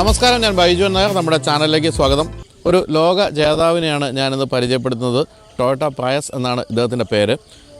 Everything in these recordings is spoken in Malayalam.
നമസ്കാരം ഞാൻ ബൈജു നായർ. നമ്മുടെ ചാനലിലേക്ക് സ്വാഗതം. ഒരു ലോക ജേതാവിനെയാണ് ഞാനിന്ന് പരിചയപ്പെടുത്തുന്നത്. ടൊയോട്ട പ്രയസ് എന്നാണ് ഇദ്ദേഹത്തിന്റെ പേര്.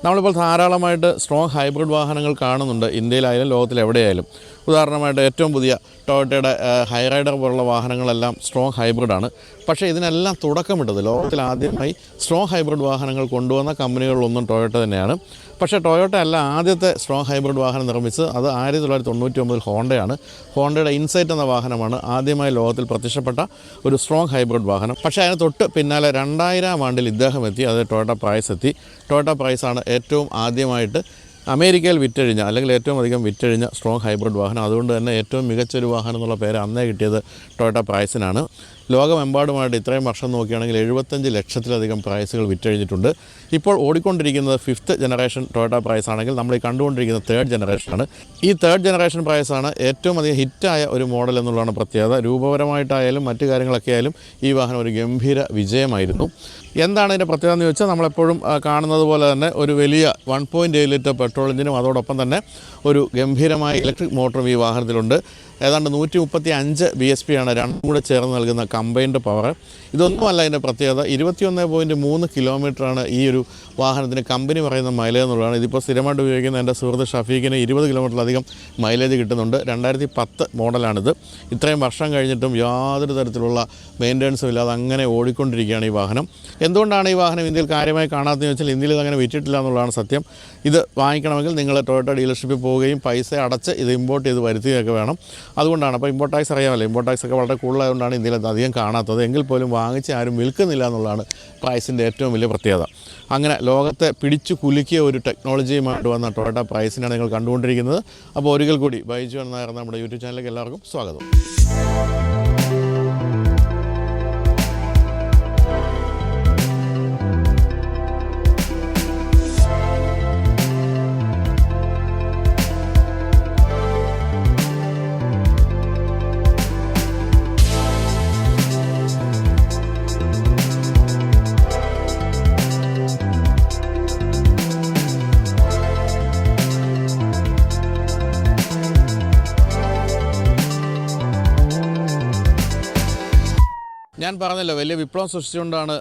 നമ്മളിപ്പോൾ ധാരാളമായിട്ട് സ്ട്രോങ് ഹൈബ്രിഡ് വാഹനങ്ങൾ കാണുന്നുണ്ട്. ഇന്ത്യയിലായാലും ലോകത്തിലെവിടെയായാലും ഉദാഹരണമായിട്ട് ഏറ്റവും പുതിയ ടൊയോട്ടയുടെ ഹൈറൈഡർ പോലുള്ള വാഹനങ്ങളെല്ലാം സ്ട്രോങ് ഹൈബ്രിഡാണ് പക്ഷേ ഇതിനെല്ലാം തുടക്കമിട്ടത് ലോകത്തിൽ ആദ്യമായി സ്ട്രോങ് ഹൈബ്രിഡ് വാഹനങ്ങൾ കൊണ്ടുവന്ന കമ്പനികളിലൊന്നും ടൊയോട്ട തന്നെയാണ്. പക്ഷേ ടൊയോട്ട അല്ല ആദ്യത്തെ സ്ട്രോങ് ഹൈബ്രിഡ് വാഹനം നിർമ്മിച്ചത്. അത് ആയിരത്തി തൊള്ളായിരത്തി തൊണ്ണൂറ്റി ഒമ്പതിൽ ഹോണ്ടയാണ് ഹോണ്ടയുടെ ഇൻസൈറ്റ് എന്ന വാഹനമാണ് ആദ്യമായി ലോകത്തിൽ പ്രത്യക്ഷപ്പെട്ട ഒരു സ്ട്രോങ് ഹൈബ്രിഡ് വാഹനം. പക്ഷേ അതിന് തൊട്ട് പിന്നാലെ രണ്ടായിരം ആണ്ടിൽ ഇദ്ദേഹം എത്തി. അത് ടൊയോട്ട പ്രൈസ് എത്തി. ടൊയോട്ട പ്രൈസാണ് ഏറ്റവും ആദ്യമായിട്ട് അമേരിക്കയിൽ വിറ്റഴിഞ്ഞ അല്ലെങ്കിൽ ഏറ്റവും അധികം വിറ്റഴിഞ്ഞ സ്ട്രോങ് ഹൈബ്രിഡ് വാഹനം. അതുകൊണ്ട് തന്നെ ഏറ്റവും മികച്ചൊരു വാഹനം എന്നുള്ള പേര് അന്നേ കിട്ടിയത് ടൊയോട്ട പ്രൈസിനാണ് ലോകമെമ്പാടുമായിട്ട് ഇത്രയും വർഷം നോക്കുകയാണെങ്കിൽ എഴുപത്തഞ്ച് ലക്ഷത്തിലധികം പ്രൈസുകൾ വിറ്റഴിഞ്ഞിട്ടുണ്ട്. ഇപ്പോൾ ഓടിക്കൊണ്ടിരിക്കുന്നത് ഫിഫ്ത്ത് ജനറേഷൻ ടൊയോട്ട പ്രൈസ് ആണെങ്കിൽ നമ്മൾ ഈ കണ്ടുകൊണ്ടിരിക്കുന്നത് തേർഡ് ജനറേഷനാണ് ഈ തേർഡ് ജനറേഷൻ പ്രൈസാണ് ഏറ്റവും അധികം ഹിറ്റായ ഒരു മോഡൽ എന്നുള്ളതാണ് പ്രത്യേകത. രൂപപരമായിട്ടായാലും മറ്റു കാര്യങ്ങളൊക്കെ ആയാലും ഈ വാഹനം ഒരു ഗംഭീര വിജയമായിരുന്നു. എന്താണ് ഇതിന്റെ പ്രത്യേകത എന്ന് ചോദിച്ചാൽ നമ്മളെപ്പോഴും കാണുന്നത് പോലെ തന്നെ ഒരു വലിയ വൺ പോയിന്റ് ഏഴ് ലിറ്റർ പെട്രോൾ എഞ്ചിനും അതോടൊപ്പം തന്നെ ഒരു ഗംഭീരമായ ഇലക്ട്രിക് മോട്ടറും ഈ വാഹനത്തിലുണ്ട്. ഏതാണ്ട് നൂറ്റി മുപ്പത്തി അഞ്ച് ബി എസ് പി ആണ് രണ്ടും കൂടെ ചേർന്ന് നൽകുന്ന കമ്പൈൻഡ് പവർ ഇതൊന്നുമല്ല അതിന്റെ പ്രത്യേകത. ഇരുപത്തിയൊന്ന് പോയിന്റ് മൂന്ന് കിലോമീറ്ററാണ് ഈ ഒരു വാഹനത്തിന് കമ്പനി പറയുന്ന മൈലേജ് എന്നുള്ളതാണ്. ഇതിപ്പോൾ സ്ഥിരമായിട്ട് ഉപയോഗിക്കുന്ന എന്റെ സുഹൃത്ത് ഷഫീഖിന് ഇരുപത് കിലോമീറ്ററിലധികം മൈലേജ് കിട്ടുന്നുണ്ട്. രണ്ടായിരത്തി പത്ത് മോഡലാണിത്. ഇത്രയും വർഷം കഴിഞ്ഞിട്ടും യാതൊരു തരത്തിലുള്ള മെയിന്റനൻസും ഇല്ലാതെ അങ്ങനെ ഓടിക്കൊണ്ടിരിക്കുകയാണ് ഈ വാഹനം. എന്തുകൊണ്ടാണ് ഈ വാഹനം ഇന്ത്യയിൽ കാര്യമായി കാണാത്തതെന്ന് വെച്ചാൽ ഇന്ത്യയിൽ ഇത് അങ്ങനെ വിറ്റിട്ടില്ല എന്നുള്ളതാണ് സത്യം. ഇത് വാങ്ങിക്കണമെങ്കിൽ നിങ്ങൾ ടൊയോട്ട ഡീലർഷിപ്പിൽ പോവുകയും പൈസ അടച്ച് ഇത് ഇമ്പോർട്ട് ചെയ്ത് വരുത്തുകയൊക്കെ വേണം. അതുകൊണ്ടാണ്. അപ്പോൾ ഇമ്പോർട്ട് ടാക്സ് അറിയാമല്ലോ. ഇമ്പോർട്ട് ടാക്സ് ഒക്കെ വളരെ കൂടുതലായതുകൊണ്ടാണ് ഇന്ത്യയിൽ അധികം കാണാത്തത്. എങ്കിൽ പോലും വാങ്ങിച്ച് ആരും വിൽക്കുന്നില്ല എന്നുള്ളതാണ് പ്രൈസിന്റെ ഏറ്റവും വലിയ പ്രത്യേകത. അങ്ങനെ ലോകത്തെ പിടിച്ചു കുലുക്കിയ ഒരു ടെക്നോളജിയുമായിട്ട് വന്ന ടൊയോട്ട പ്രൈസിനാണ് നിങ്ങൾ കണ്ടുകൊണ്ടിരിക്കുന്നത്. അപ്പോൾ ഒരിക്കൽ കൂടി ബൈജു എന്ന നമ്മുടെ യൂട്യൂബ് ചാനലിലേക്ക് എല്ലാവർക്കും സ്വാഗതം. ഞാൻ പറഞ്ഞല്ലോ വലിയ വിപ്ലവം സൃഷ്ടിച്ചുകൊണ്ടാണ്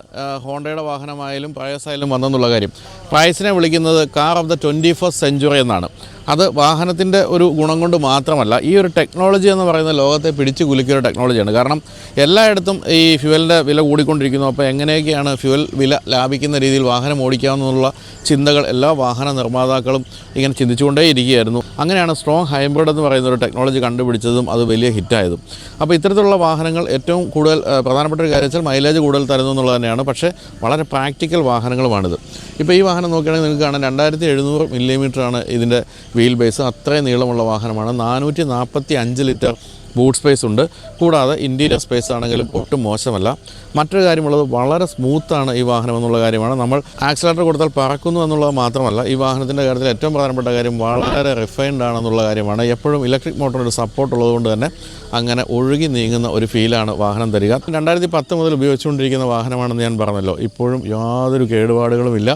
ഹോണ്ടയുടെ വാഹനമായാലും പഴയസായാലും വന്നെന്നുള്ള കാര്യം. പ്രയസിനെ വിളിക്കുന്നത് car of the twenty first century എന്നാണ്. അത് വാഹനത്തിന്റെ ഒരു ഗുണം കൊണ്ട് മാത്രമല്ല ഈ ഒരു ടെക്നോളജി എന്ന് പറയുന്ന ലോകത്തെ പിടിച്ചു കുലുക്കിയ ഒരു ടെക്നോളജിയാണ്. കാരണം എല്ലായിടത്തും ഈ ഫ്യുവലിന്റെ വില കൂടിക്കൊണ്ടിരിക്കുന്നു. അപ്പോൾ എങ്ങനെയൊക്കെയാണ് ഫ്യുവൽ വില ലാഭിക്കുന്ന രീതിയിൽ വാഹനം ഓടിക്കാമെന്നുള്ള ചിന്തകൾ എല്ലാ വാഹന നിർമ്മാതാക്കളും ഇങ്ങനെ ചിന്തിച്ചുകൊണ്ടേ ഇരിക്കുകയായിരുന്നു അങ്ങനെയാണ് സ്ട്രോങ് ഹൈബ്രിഡ് എന്ന് പറയുന്ന ഒരു ടെക്നോളജി കണ്ടുപിടിച്ചതും അത് വലിയ ഹിറ്റായതും. അപ്പോൾ ഇത്തരത്തിലുള്ള വാഹനങ്ങൾ ഏറ്റവും കൂടുതൽ പ്രധാനപ്പെട്ട ഒരു കാര്യം വെച്ചാൽ മൈലേജ് കൂടുതൽ തരുന്നു എന്നുള്ളത് തന്നെയാണ്. പക്ഷേ വളരെ പ്രാക്ടിക്കൽ വാഹനങ്ങളുമാണിത്. ഇപ്പോൾ ഈ വാഹനം നോക്കുകയാണെങ്കിൽ നിങ്ങൾക്ക് കാണാം രണ്ടായിരത്തി എഴുന്നൂറ് മില്ലിമീറ്ററാണ് ഇതിന്റെ വീൽ ബേസ് അത്രയും നീളമുള്ള വാഹനമാണ്. നാനൂറ്റി നാൽപ്പത്തി അഞ്ച് ലിറ്റർ ബൂട്ട് സ്പേസ് ഉണ്ട്. കൂടാതെ ഇന്റീരിയർ സ്പേസ് ആണെങ്കിലും ഒട്ടും മോശമല്ല. മറ്റൊരു കാര്യമുള്ളത് വളരെ സ്മൂത്താണ് ഈ വാഹനം എന്നുള്ള കാര്യമാണ്. നമ്മൾ ആക്സിലേറ്റർ കൊടുത്താൽ പറക്കുന്നു എന്നുള്ളത് മാത്രമല്ല ഈ വാഹനത്തിന്റെ കാര്യത്തിൽ ഏറ്റവും പ്രധാനപ്പെട്ട കാര്യം വളരെ റിഫൈൻഡ് ആണെന്നുള്ള കാര്യമാണ്. എപ്പോഴും ഇലക്ട്രിക് മോട്ടറിന്റെ സപ്പോർട്ട് ഉള്ളതുകൊണ്ട് തന്നെ അങ്ങനെ ഒഴുകി നീങ്ങുന്ന ഒരു ഫീലാണ് വാഹനം തരിക. രണ്ടായിരത്തി പത്ത് മുതൽ ഉപയോഗിച്ചുകൊണ്ടിരിക്കുന്ന വാഹനമാണെന്ന് ഞാൻ പറഞ്ഞല്ലോ. ഇപ്പോഴും യാതൊരു കേടുപാടുകളുമില്ല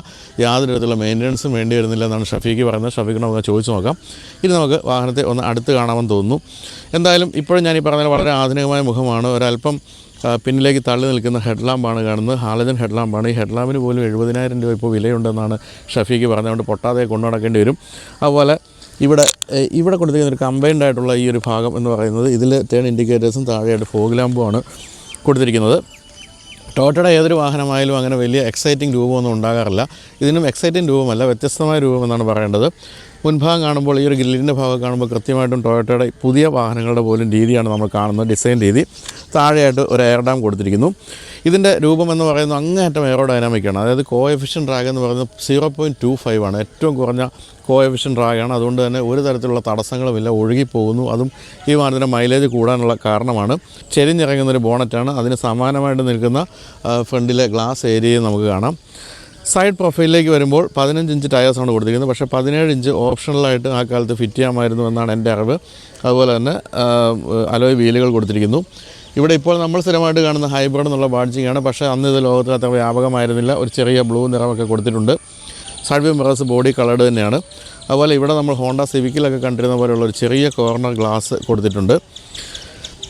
യാതൊരു വിധത്തിലുള്ള മെയിന്റനൻസും വേണ്ടി വരുന്നില്ല എന്നാണ് ഷഫീഖ് പറയുന്നത്. ഷഫീഖിനെ നമുക്ക് ചോദിച്ചു നോക്കാം. ഇനി നമുക്ക് വാഹനത്തെ ഒന്ന് അടുത്ത് കാണാമെന്ന് തോന്നുന്നു. എന്തായാലും ഇപ്പോഴും ഞാൻ ഈ പറഞ്ഞ വളരെ ആധുനികമായ മുഖമാണ്. ഒരല്പം പിന്നിലേക്ക് തള്ളി നിൽക്കുന്ന ഹെഡ് ലാമ്പാണ് കാണുന്നത്. ഹാലജൻ ഹെഡ് ലാമ്പാണ് ഈ ഹെഡ് ലാമ്പിന് പോലും എഴുപതിനായിരം രൂപ ഇപ്പോൾ വിലയുണ്ടെന്നാണ് ഷഫീഖ് പറഞ്ഞതുകൊണ്ട് പൊട്ടാതെ കൊണ്ടു നടക്കേണ്ടി വരും. അതുപോലെ ഇവിടെ ഇവിടെ കൊടുത്തിരിക്കുന്ന ഒരു കമ്പൈൻഡ് ആയിട്ടുള്ള ഈ ഒരു ഭാഗം എന്ന് പറയുന്നത് ഇതിൽ തേൺ ഇൻഡിക്കേറ്റേഴ്സും താഴെയായിട്ട് ഫോഗ് ലാമ്പുമാണ് കൊടുത്തിരിക്കുന്നത്. ടോട്ടയുടെ ഏതൊരു വാഹനമായാലും അങ്ങനെ വലിയ എക്സൈറ്റിംഗ് രൂപമൊന്നും ഉണ്ടാകാറില്ല. ഇതിനും എക്സൈറ്റിംഗ് രൂപമല്ല വ്യത്യസ്തമായ രൂപമെന്നാണ് പറയേണ്ടത്. മുൻഭാഗം കാണുമ്പോൾ ഈ ഒരു ഗ്രില്ലിന്റെ ഭാഗം കാണുമ്പോൾ കൃത്യമായിട്ടും ടൊയോട്ടയുടെ പുതിയ വാഹനങ്ങളുടെ പോലും രീതിയാണ് നമ്മൾ കാണുന്നത് ഡിസൈൻ രീതി. താഴെയായിട്ട് ഒരു എയർ ഡാം കൊടുത്തിരിക്കുന്നു. ഇതിന്റെ രൂപം എന്ന് പറയുന്നത് അങ്ങേയറ്റം എയറോ ഡൈനാമിക്കാണ് അതായത് കോ എഫിഷ്യൻ ഡ്രാഗ് എന്ന് പറയുന്നത് സീറോ പോയിന്റ് ടു ഫൈവ് ആണ്. ഏറ്റവും കുറഞ്ഞ കോ റാഗാണ്. അതുകൊണ്ട് തന്നെ ഒരു തരത്തിലുള്ള തടസ്സങ്ങളുമില്ല. ഒഴുകിപ്പോകുന്നു. അതും ഈ വാഹനത്തിന്റെ മൈലേജ് കൂടാനുള്ള കാരണമാണ്. ചെരിഞ്ഞിറങ്ങുന്നൊരു ബോണറ്റാണ്. അതിന് സമാനമായിട്ട് നിൽക്കുന്ന ഫ്രണ്ടിലെ ഗ്ലാസ് ഏരിയയും നമുക്ക് കാണാം. സൈഡ് പ്രൊഫൈലിലേക്ക് വരുമ്പോൾ പതിനഞ്ച് ഇഞ്ച് ടയേഴ്സാണ് കൊടുത്തിരിക്കുന്നത്. പക്ഷേ പതിനേഴ് ഇഞ്ച് ഓപ്ഷണലായിട്ട് ആ കാലത്ത് ഫിറ്റ് ചെയ്യാമായിരുന്നു എന്നാണ് എന്റെ അറിവ്. അതുപോലെ തന്നെ അലോയ് വീലുകൾ കൊടുത്തിരിക്കുന്നു. ഇവിടെ ഇപ്പോൾ നമ്മൾ സ്ഥിരമായിട്ട് കാണുന്ന ഹൈബ്രിഡ് എന്നുള്ള ബാഡ്ജിങ്ങാണ് പക്ഷേ അന്ന് ഇത് ലോകത്തിൽ അത്ര വ്യാപകമായിരുന്നില്ല. ഒരു ചെറിയ ബ്ലൂ നിറമൊക്കെ കൊടുത്തിട്ടുണ്ട്. Side view mirrors body coloured തന്നെയാണ്. അതുപോലെ ഇവിടെ നമ്മൾ ഹോണ്ട സിവിക്കിലൊക്കെ കണ്ടിരുന്ന പോലെയുള്ള ഒരു ചെറിയ കോർണർ ഗ്ലാസ് കൊടുത്തിട്ടുണ്ട്.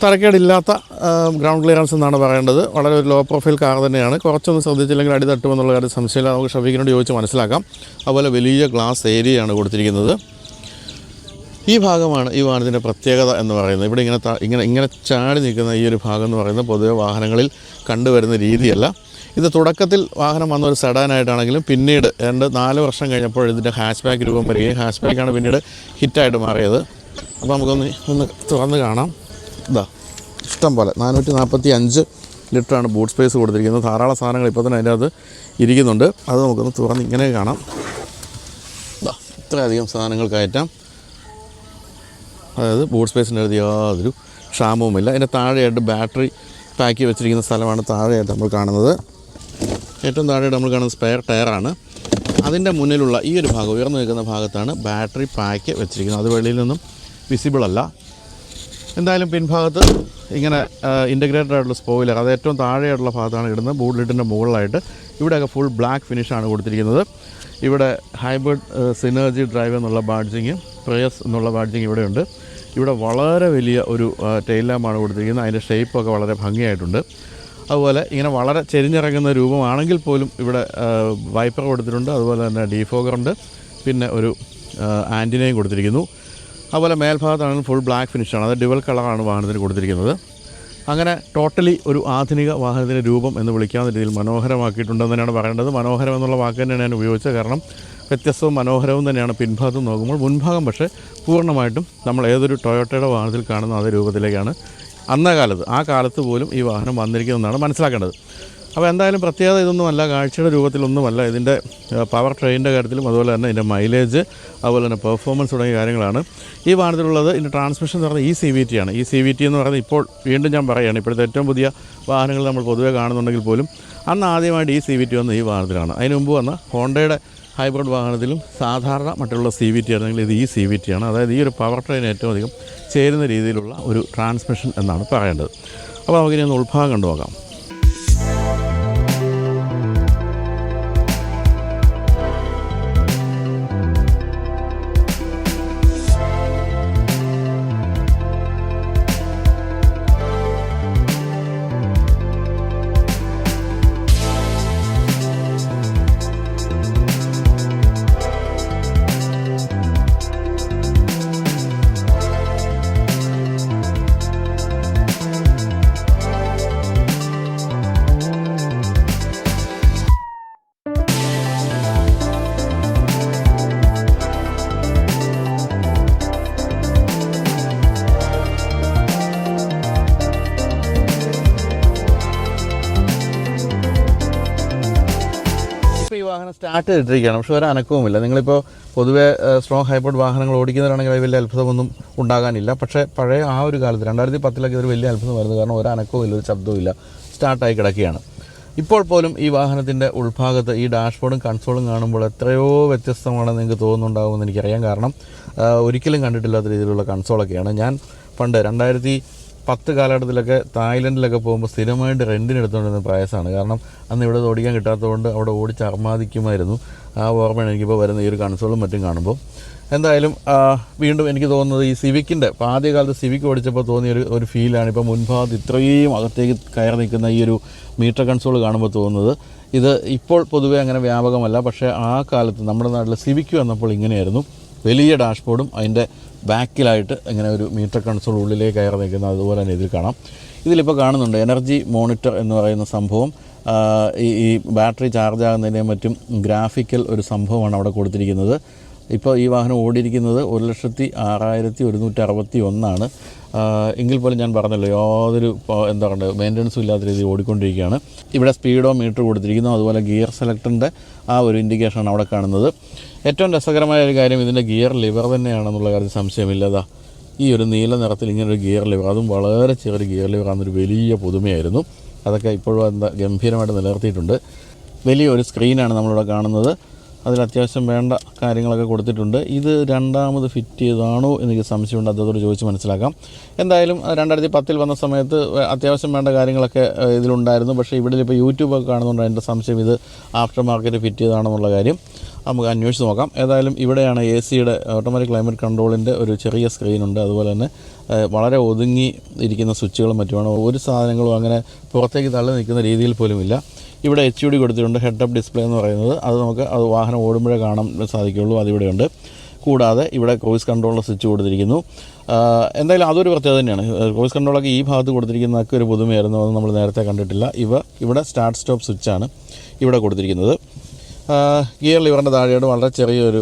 തരക്കേടില്ലാത്ത ഗ്രൗണ്ട് ക്ലിയറൻസ് എന്നാണ് പറയേണ്ടത്. വളരെ ഒരു ലോ പ്രൊഫൈൽ കാർ തന്നെയാണ്. കുറച്ചൊന്ന് ശ്രദ്ധിച്ചില്ലെങ്കിൽ അടി തട്ടുമെന്നുള്ള കാര്യം സംശയമില്ല. നമുക്ക് ഷഫീഖിനോട് ചോദിച്ച് മനസ്സിലാക്കാം. അതുപോലെ വലിയ ഗ്ലാസ് ഏരിയയാണ് കൊടുത്തിരിക്കുന്നത്. ഈ ഭാഗമാണ് ഈ വാഹനത്തിന്റെ പ്രത്യേകത എന്ന് പറയുന്നത്. ഇവിടെ ഇങ്ങനെ ഇങ്ങനെ ഇങ്ങനെ ചാടി നിൽക്കുന്ന ഈ ഒരു ഭാഗം എന്ന് പറയുന്നത് പൊതുവെ വാഹനങ്ങളിൽ കണ്ടുവരുന്ന രീതിയല്ല. ഇത് തുടക്കത്തിൽ വാഹനം വന്ന ഒരു സെഡാനായിട്ടാണെങ്കിലും പിന്നീട് രണ്ട് നാല് വർഷം കഴിഞ്ഞപ്പോൾ ഇതിന്റെ ഹാഷ് ബാക്ക് രൂപം വരികയും ഹാഷ് ബാക്കാണ് പിന്നീട് ഹിറ്റായിട്ട് മാറിയത്. അപ്പോൾ നമുക്കൊന്ന് ഒന്ന് തുറന്ന് കാണാം. ഇതാ ഇഷ്ടം പോലെ. നാനൂറ്റി നാൽപ്പത്തി അഞ്ച് ലിറ്ററാണ് ബൂട്ട് സ്പേസ് കൊടുത്തിരിക്കുന്നത്. ധാരാളം സാധനങ്ങൾ ഇപ്പോൾ തന്നെ അതിന്റെ അകത്ത് ഇരിക്കുന്നുണ്ട്. അത് നമുക്കൊന്ന് തുറന്ന് ഇങ്ങനെ കാണാം. ഇതാ ഇത്രയധികം സാധനങ്ങൾ കയറ്റാം. അതായത് ബൂട്ട് സ്പേസിന്റെ അടുത്ത് യാതൊരു ക്ഷാമവുമില്ല. അതിന്റെ താഴെയായിട്ട് ബാറ്ററി പാക്ക് വെച്ചിരിക്കുന്ന സ്ഥലമാണ് താഴെയായിട്ട് നമ്മൾ കാണുന്നത്. ഏറ്റവും താഴെയായിട്ട് നമ്മൾ കാണുന്നത് സ്പെയർ ടയറാണ് അതിന്റെ മുന്നിലുള്ള ഈ ഒരു ഭാഗം ഉയർന്നു നിൽക്കുന്ന ഭാഗത്താണ് ബാറ്ററി പാക്ക് വെച്ചിരിക്കുന്നത്. അത് വെളിയിൽ നിന്നും വിസിബിൾ അല്ല. എന്തായാലും പിൻഭാഗത്ത് ഇങ്ങനെ ഇന്റഗ്രേറ്റഡ് ആയിട്ടുള്ള സ്പോയിലർ അത് ഏറ്റവും താഴെയായിട്ടുള്ള ഭാഗത്താണ് ഇടുന്നത്. ബൂട്ട് ലിഡിന്റെ മുകളിലായിട്ട് ഇവിടെയൊക്കെ ഫുൾ ബ്ലാക്ക് ഫിനിഷാണ് കൊടുത്തിരിക്കുന്നത്. ഇവിടെ ഹൈബ്രിഡ് സിനർജി ഡ്രൈവ് എന്നുള്ള ബാഡ്ജിങ് പ്രയസ് എന്നുള്ള ബാഡ്ജിങ് ഇവിടെയുണ്ട്. ഇവിടെ വളരെ വലിയ ഒരു ടെയിൽ കൊടുത്തിരിക്കുന്നത്. അതിന്റെ ഷേപ്പൊക്കെ വളരെ ഭംഗിയായിട്ടുണ്ട്. അതുപോലെ ഇങ്ങനെ വളരെ ചെരിഞ്ഞിറങ്ങുന്ന രൂപമാണെങ്കിൽ പോലും ഇവിടെ വൈപ്പർ കൊടുത്തിട്ടുണ്ട്. അതുപോലെ തന്നെ ഡീഫോഗറുണ്ട് പിന്നെ ഒരു ആന്റിനയും കൊടുത്തിരിക്കുന്നു. അതുപോലെ മേൽഭാഗത്താണെങ്കിൽ ഫുൾ ബ്ലാക്ക് ഫിനിഷാണ് അത് ഡുവൽ കളറാണ് വാഹനത്തിന് കൊടുത്തിരിക്കുന്നത്. അങ്ങനെ ടോട്ടലി ഒരു ആധുനിക വാഹനത്തിന്റെ രൂപം എന്ന് വിളിക്കാവുന്ന രീതിയിൽ മനോഹരമാക്കിയിട്ടുണ്ടെന്ന് തന്നെയാണ് പറയേണ്ടത്. മനോഹരം എന്നുള്ള വാക്ക് തന്നെയാണ് ഞാൻ ഉപയോഗിച്ചത്. കാരണം വ്യത്യസ്തവും മനോഹരവും തന്നെയാണ് പിൻഭാഗത്ത് നോക്കുമ്പോൾ മുൻഭാഗം പക്ഷേ പൂർണമായിട്ടും നമ്മൾ ഏതൊരു ടൊയോട്ടയുടെ വാഹനത്തിൽ കാണുന്ന അതേ രൂപത്തിലേക്കാണ് അന്ന കാലത്ത് ആ കാലത്ത് പോലും ഈ വാഹനം വന്നിരിക്കുന്നതെന്നാണ് മനസ്സിലാക്കേണ്ടത്. അപ്പോൾ എന്തായാലും പ്രത്യേകത ഇതൊന്നുമല്ല കാഴ്ചയുടെ രൂപത്തിലൊന്നുമല്ല. ഇതിന്റെ പവർ ട്രെയിനിന്റെ കാര്യത്തിലും അതുപോലെ തന്നെ ഇതിന്റെ മൈലേജ് അതുപോലെ തന്നെ പെർഫോമൻസ് തുടങ്ങിയ കാര്യങ്ങളാണ്. ഈ വാഹനത്തിലുള്ളത് ഇതിന്റെ ട്രാൻസ്മിഷൻ എന്ന് പറയുന്നത് ഈ സി വി ടി ആണ്. ഈ സി വി ടി എന്ന് പറയുന്നത് ഇപ്പോൾ വീണ്ടും ഞാൻ പറയുകയാണ് ഇപ്പോഴത്തെ ഏറ്റവും പുതിയ വാഹനങ്ങൾ നമ്മൾ പൊതുവേ കാണുന്നുണ്ടെങ്കിൽ പോലും അന്ന് ആദ്യമായിട്ട് ഈ സി വി ടി വന്ന ഈ വാഹനത്തിലാണ്. അതിന് മുമ്പ് വന്ന ഹോണ്ടയുടെ ഹൈബ്രിഡ് വാഹനത്തിലും സാധാരണ മറ്റുള്ള സി വി ടി ആണെങ്കിൽ ഇത് ഈ സി വി ടി ആണ്. അതായത് ഈ ഒരു പവർ ട്രെയിൻ ഏറ്റവും അധികം ചേരുന്ന രീതിയിലുള്ള ഒരു ട്രാൻസ്മിഷൻ എന്നാണ് പറയേണ്ടത്. അപ്പോൾ നമുക്കിനി ഒന്ന് കണ്ടു സ്റ്റാർട്ട് ചെയ്തിട്ടിരിക്കുകയാണ് പക്ഷേ ഒരു അനക്കവുമില്ല. നിങ്ങളിപ്പോൾ പൊതുവേ സ്ട്രോങ് ഹൈബ്രിഡ് വാഹനങ്ങൾ ഓടിക്കുന്നവരാണെങ്കിൽ വലിയ അത്ഭുതമൊന്നും ഉണ്ടാകാനില്ല. പക്ഷേ പഴയ ആ ഒരു കാലത്ത് രണ്ടായിരത്തി പത്തിലൊക്കെ ഇതൊരു വലിയ അത്ഭുതം വരുന്നത് കാരണം ഒരു അനക്കവും ഇല്ല ഒരു ശബ്ദവും ഇല്ല. സ്റ്റാർട്ടായി കിടക്കുകയാണ്. ഇപ്പോൾ പോലും ഈ വാഹനത്തിന്റെ ഉൾഭാഗത്ത് ഈ ഡാഷ്ബോർഡും കൺസോളും കാണുമ്പോൾ എത്രയോ വ്യത്യസ്തമാണെന്ന് നിങ്ങൾക്ക് തോന്നുന്നുണ്ടാകുമെന്ന് എനിക്കറിയാം. കാരണം ഒരിക്കലും കണ്ടിട്ടില്ലാത്ത രീതിയിലുള്ള കൺസോളൊക്കെയാണ്. ഞാൻ പണ്ട് രണ്ടായിരത്തി പത്ത് കാലഘട്ടത്തിലൊക്കെ തായ്ലൻഡിലൊക്കെ പോകുമ്പോൾ സ്ഥിരമായിട്ട് റെന്റിന് എടുത്തുകൊണ്ടിരുന്ന പ്രയാസമാണ്. കാരണം അന്ന് ഇവിടെ ഓടിക്കാൻ കിട്ടാത്തതുകൊണ്ട് അവിടെ ഓടിച്ച് അർമാദിക്കുമായിരുന്നു ആ ഓർമ്മയാണ് എനിക്കിപ്പോൾ വരുന്ന ഈ ഒരു കൺസോളും മറ്റും കാണുമ്പോൾ എന്തായാലും വീണ്ടും എനിക്ക് തോന്നുന്നത് ഈ സിവിക്കിന്റെ ആദ്യകാലത്ത് സിവിക്ക് ഓടിച്ചപ്പോൾ തോന്നിയ ഒരു ഒരു ഫീലാണ് ഇപ്പോൾ മുൻഭാഗത്ത് ഇത്രയും അകത്തേക്ക് കയറി നിൽക്കുന്ന ഈ ഒരു മീറ്റർ കൺസോൾ കാണുമ്പോൾ തോന്നുന്നത്. ഇത് ഇപ്പോൾ പൊതുവേ അങ്ങനെ വ്യാപകമല്ല. പക്ഷേ ആ കാലത്ത് നമ്മുടെ നാട്ടിൽ സിവിക്ക് വന്നപ്പോൾ ഇങ്ങനെയായിരുന്നു. വലിയ ഡാഷ്ബോർഡും അതിന്റെ ബാക്കിലായിട്ട് ഇങ്ങനെ ഒരു മീറ്റർ കൺസോൾ ഉള്ളിലേക്ക് കയറി നിൽക്കുന്നത് അതുപോലെ തന്നെ ഇതിൽ കാണാം. ഇതിലിപ്പോൾ കാണുന്നുണ്ട് എനർജി മോണിറ്റർ എന്ന് പറയുന്ന സംഭവം. ഈ ബാറ്ററി ചാർജ് ആകുന്നതിനെ മറ്റും ഗ്രാഫിക്കൽ ഒരു സംഭവമാണ് അവിടെ കൊടുത്തിരിക്കുന്നത്. ഇപ്പോൾ ഈ വാഹനം ഓടിയിരിക്കുന്നത് ഒരു ലക്ഷത്തി ആറായിരത്തി ഒരുന്നൂറ്റി അറുപത്തി ഒന്നാണ്. എങ്കിൽ പോലും ഞാൻ പറഞ്ഞല്ലോ യാതൊരു എന്താ പറയുക മെയിന്റനൻസും ഇല്ലാത്ത രീതിയിൽ ഓടിക്കൊണ്ടിരിക്കുകയാണ്. ഇവിടെ സ്പീഡോ മീറ്റർ കൊടുത്തിരിക്കുന്നു. അതുപോലെ ഗിയർ സെലക്ടറിന്റെ ആ ഒരു ഇൻഡിക്കേഷനാണ് അവിടെ കാണുന്നത്. ഏറ്റവും രസകരമായ ഒരു കാര്യം ഇതിന്റെ ഗിയർ ലിവർ തന്നെയാണെന്നുള്ള കാര്യം സംശയമില്ലതാ ഈ ഒരു നീല നിറത്തിൽ ഇങ്ങനൊരു ഗിയർ ലിവർ അതും വളരെ ചെറിയ ഗിയർ ലിവർ ആണെന്നൊരു വലിയ പുതുമയായിരുന്നു. അതൊക്കെ ഇപ്പോഴും എന്താ ഗംഭീരമായിട്ട് നിലനിർത്തിയിട്ടുണ്ട്. വലിയൊരു സ്ക്രീനാണ് നമ്മളിവിടെ കാണുന്നത്. അതിൽ അത്യാവശ്യം വേണ്ട കാര്യങ്ങളൊക്കെ കൊടുത്തിട്ടുണ്ട്. ഇത് രണ്ടാമത് ഫിറ്റ് ചെയ്തതാണോ എനിക്ക് സംശയമുണ്ട്. അദ്ദേഹത്തോട് ചോദിച്ച് മനസ്സിലാക്കാം. എന്തായാലും രണ്ടായിരത്തി പത്തിൽ വന്ന സമയത്ത് അത്യാവശ്യം വേണ്ട കാര്യങ്ങളൊക്കെ ഇതിലുണ്ടായിരുന്നു. പക്ഷേ ഇവിടെ ഇപ്പോൾ യൂട്യൂബൊക്കെ കാണുന്നുണ്ട് എന്റെ സംശയം ഇത് ആഫ്റ്റർ മാർക്കറ്റ് ഫിറ്റ് ചെയ്തതാണെന്നുള്ള കാര്യം നമുക്ക് അന്വേഷിച്ച് നോക്കാം. ഏതായാലും ഇവിടെയാണ് എ സിയുടെ ഓട്ടോമാറ്റിക് ക്ലൈമറ്റ് കൺട്രോളിന്റെ ഒരു ചെറിയ സ്ക്രീനുണ്ട് അതുപോലെ തന്നെ വളരെ ഒതുങ്ങി ഇരിക്കുന്ന സ്വിച്ചുകളും മറ്റുമാണ്. ഒരു സാധനങ്ങളും അങ്ങനെ പുറത്തേക്ക് തള്ളി നിൽക്കുന്ന രീതിയിൽ പോലുമില്ല. ഇവിടെ എച്ച് യു ഡി കൊടുത്തിട്ടുണ്ട് ഹെഡ് അപ്പ് ഡിസ്പ്ലേ എന്ന് പറയുന്നത്. അത് നമുക്ക് അത് വാഹനം ഓടുമ്പോഴേ കാണാൻ സാധിക്കുകയുള്ളൂ അതിവിടെയുണ്ട്. കൂടാതെ ഇവിടെ ക്രൂയിസ് കൺട്രോളിൽ സ്വിച്ച് കൊടുത്തിരിക്കുന്നു. എന്തായാലും അതൊരു പ്രത്യേകത തന്നെയാണ്. ക്രൂയിസ് കൺട്രോളൊക്കെ ഈ ഭാഗത്ത് കൊടുത്തിരിക്കുന്നതൊക്കെ ഒരു പുതുമയായിരുന്നു അത് നമ്മൾ നേരത്തെ കണ്ടിട്ടില്ല. ഇവ ഇവിടെ സ്റ്റാർട്ട് സ്റ്റോപ്പ് സ്വിച്ചാണ് ഇവിടെ കൊടുത്തിരിക്കുന്നത്. ഗിയർ ലിവറിന്റെ താഴെയായിട്ട് വളരെ ചെറിയൊരു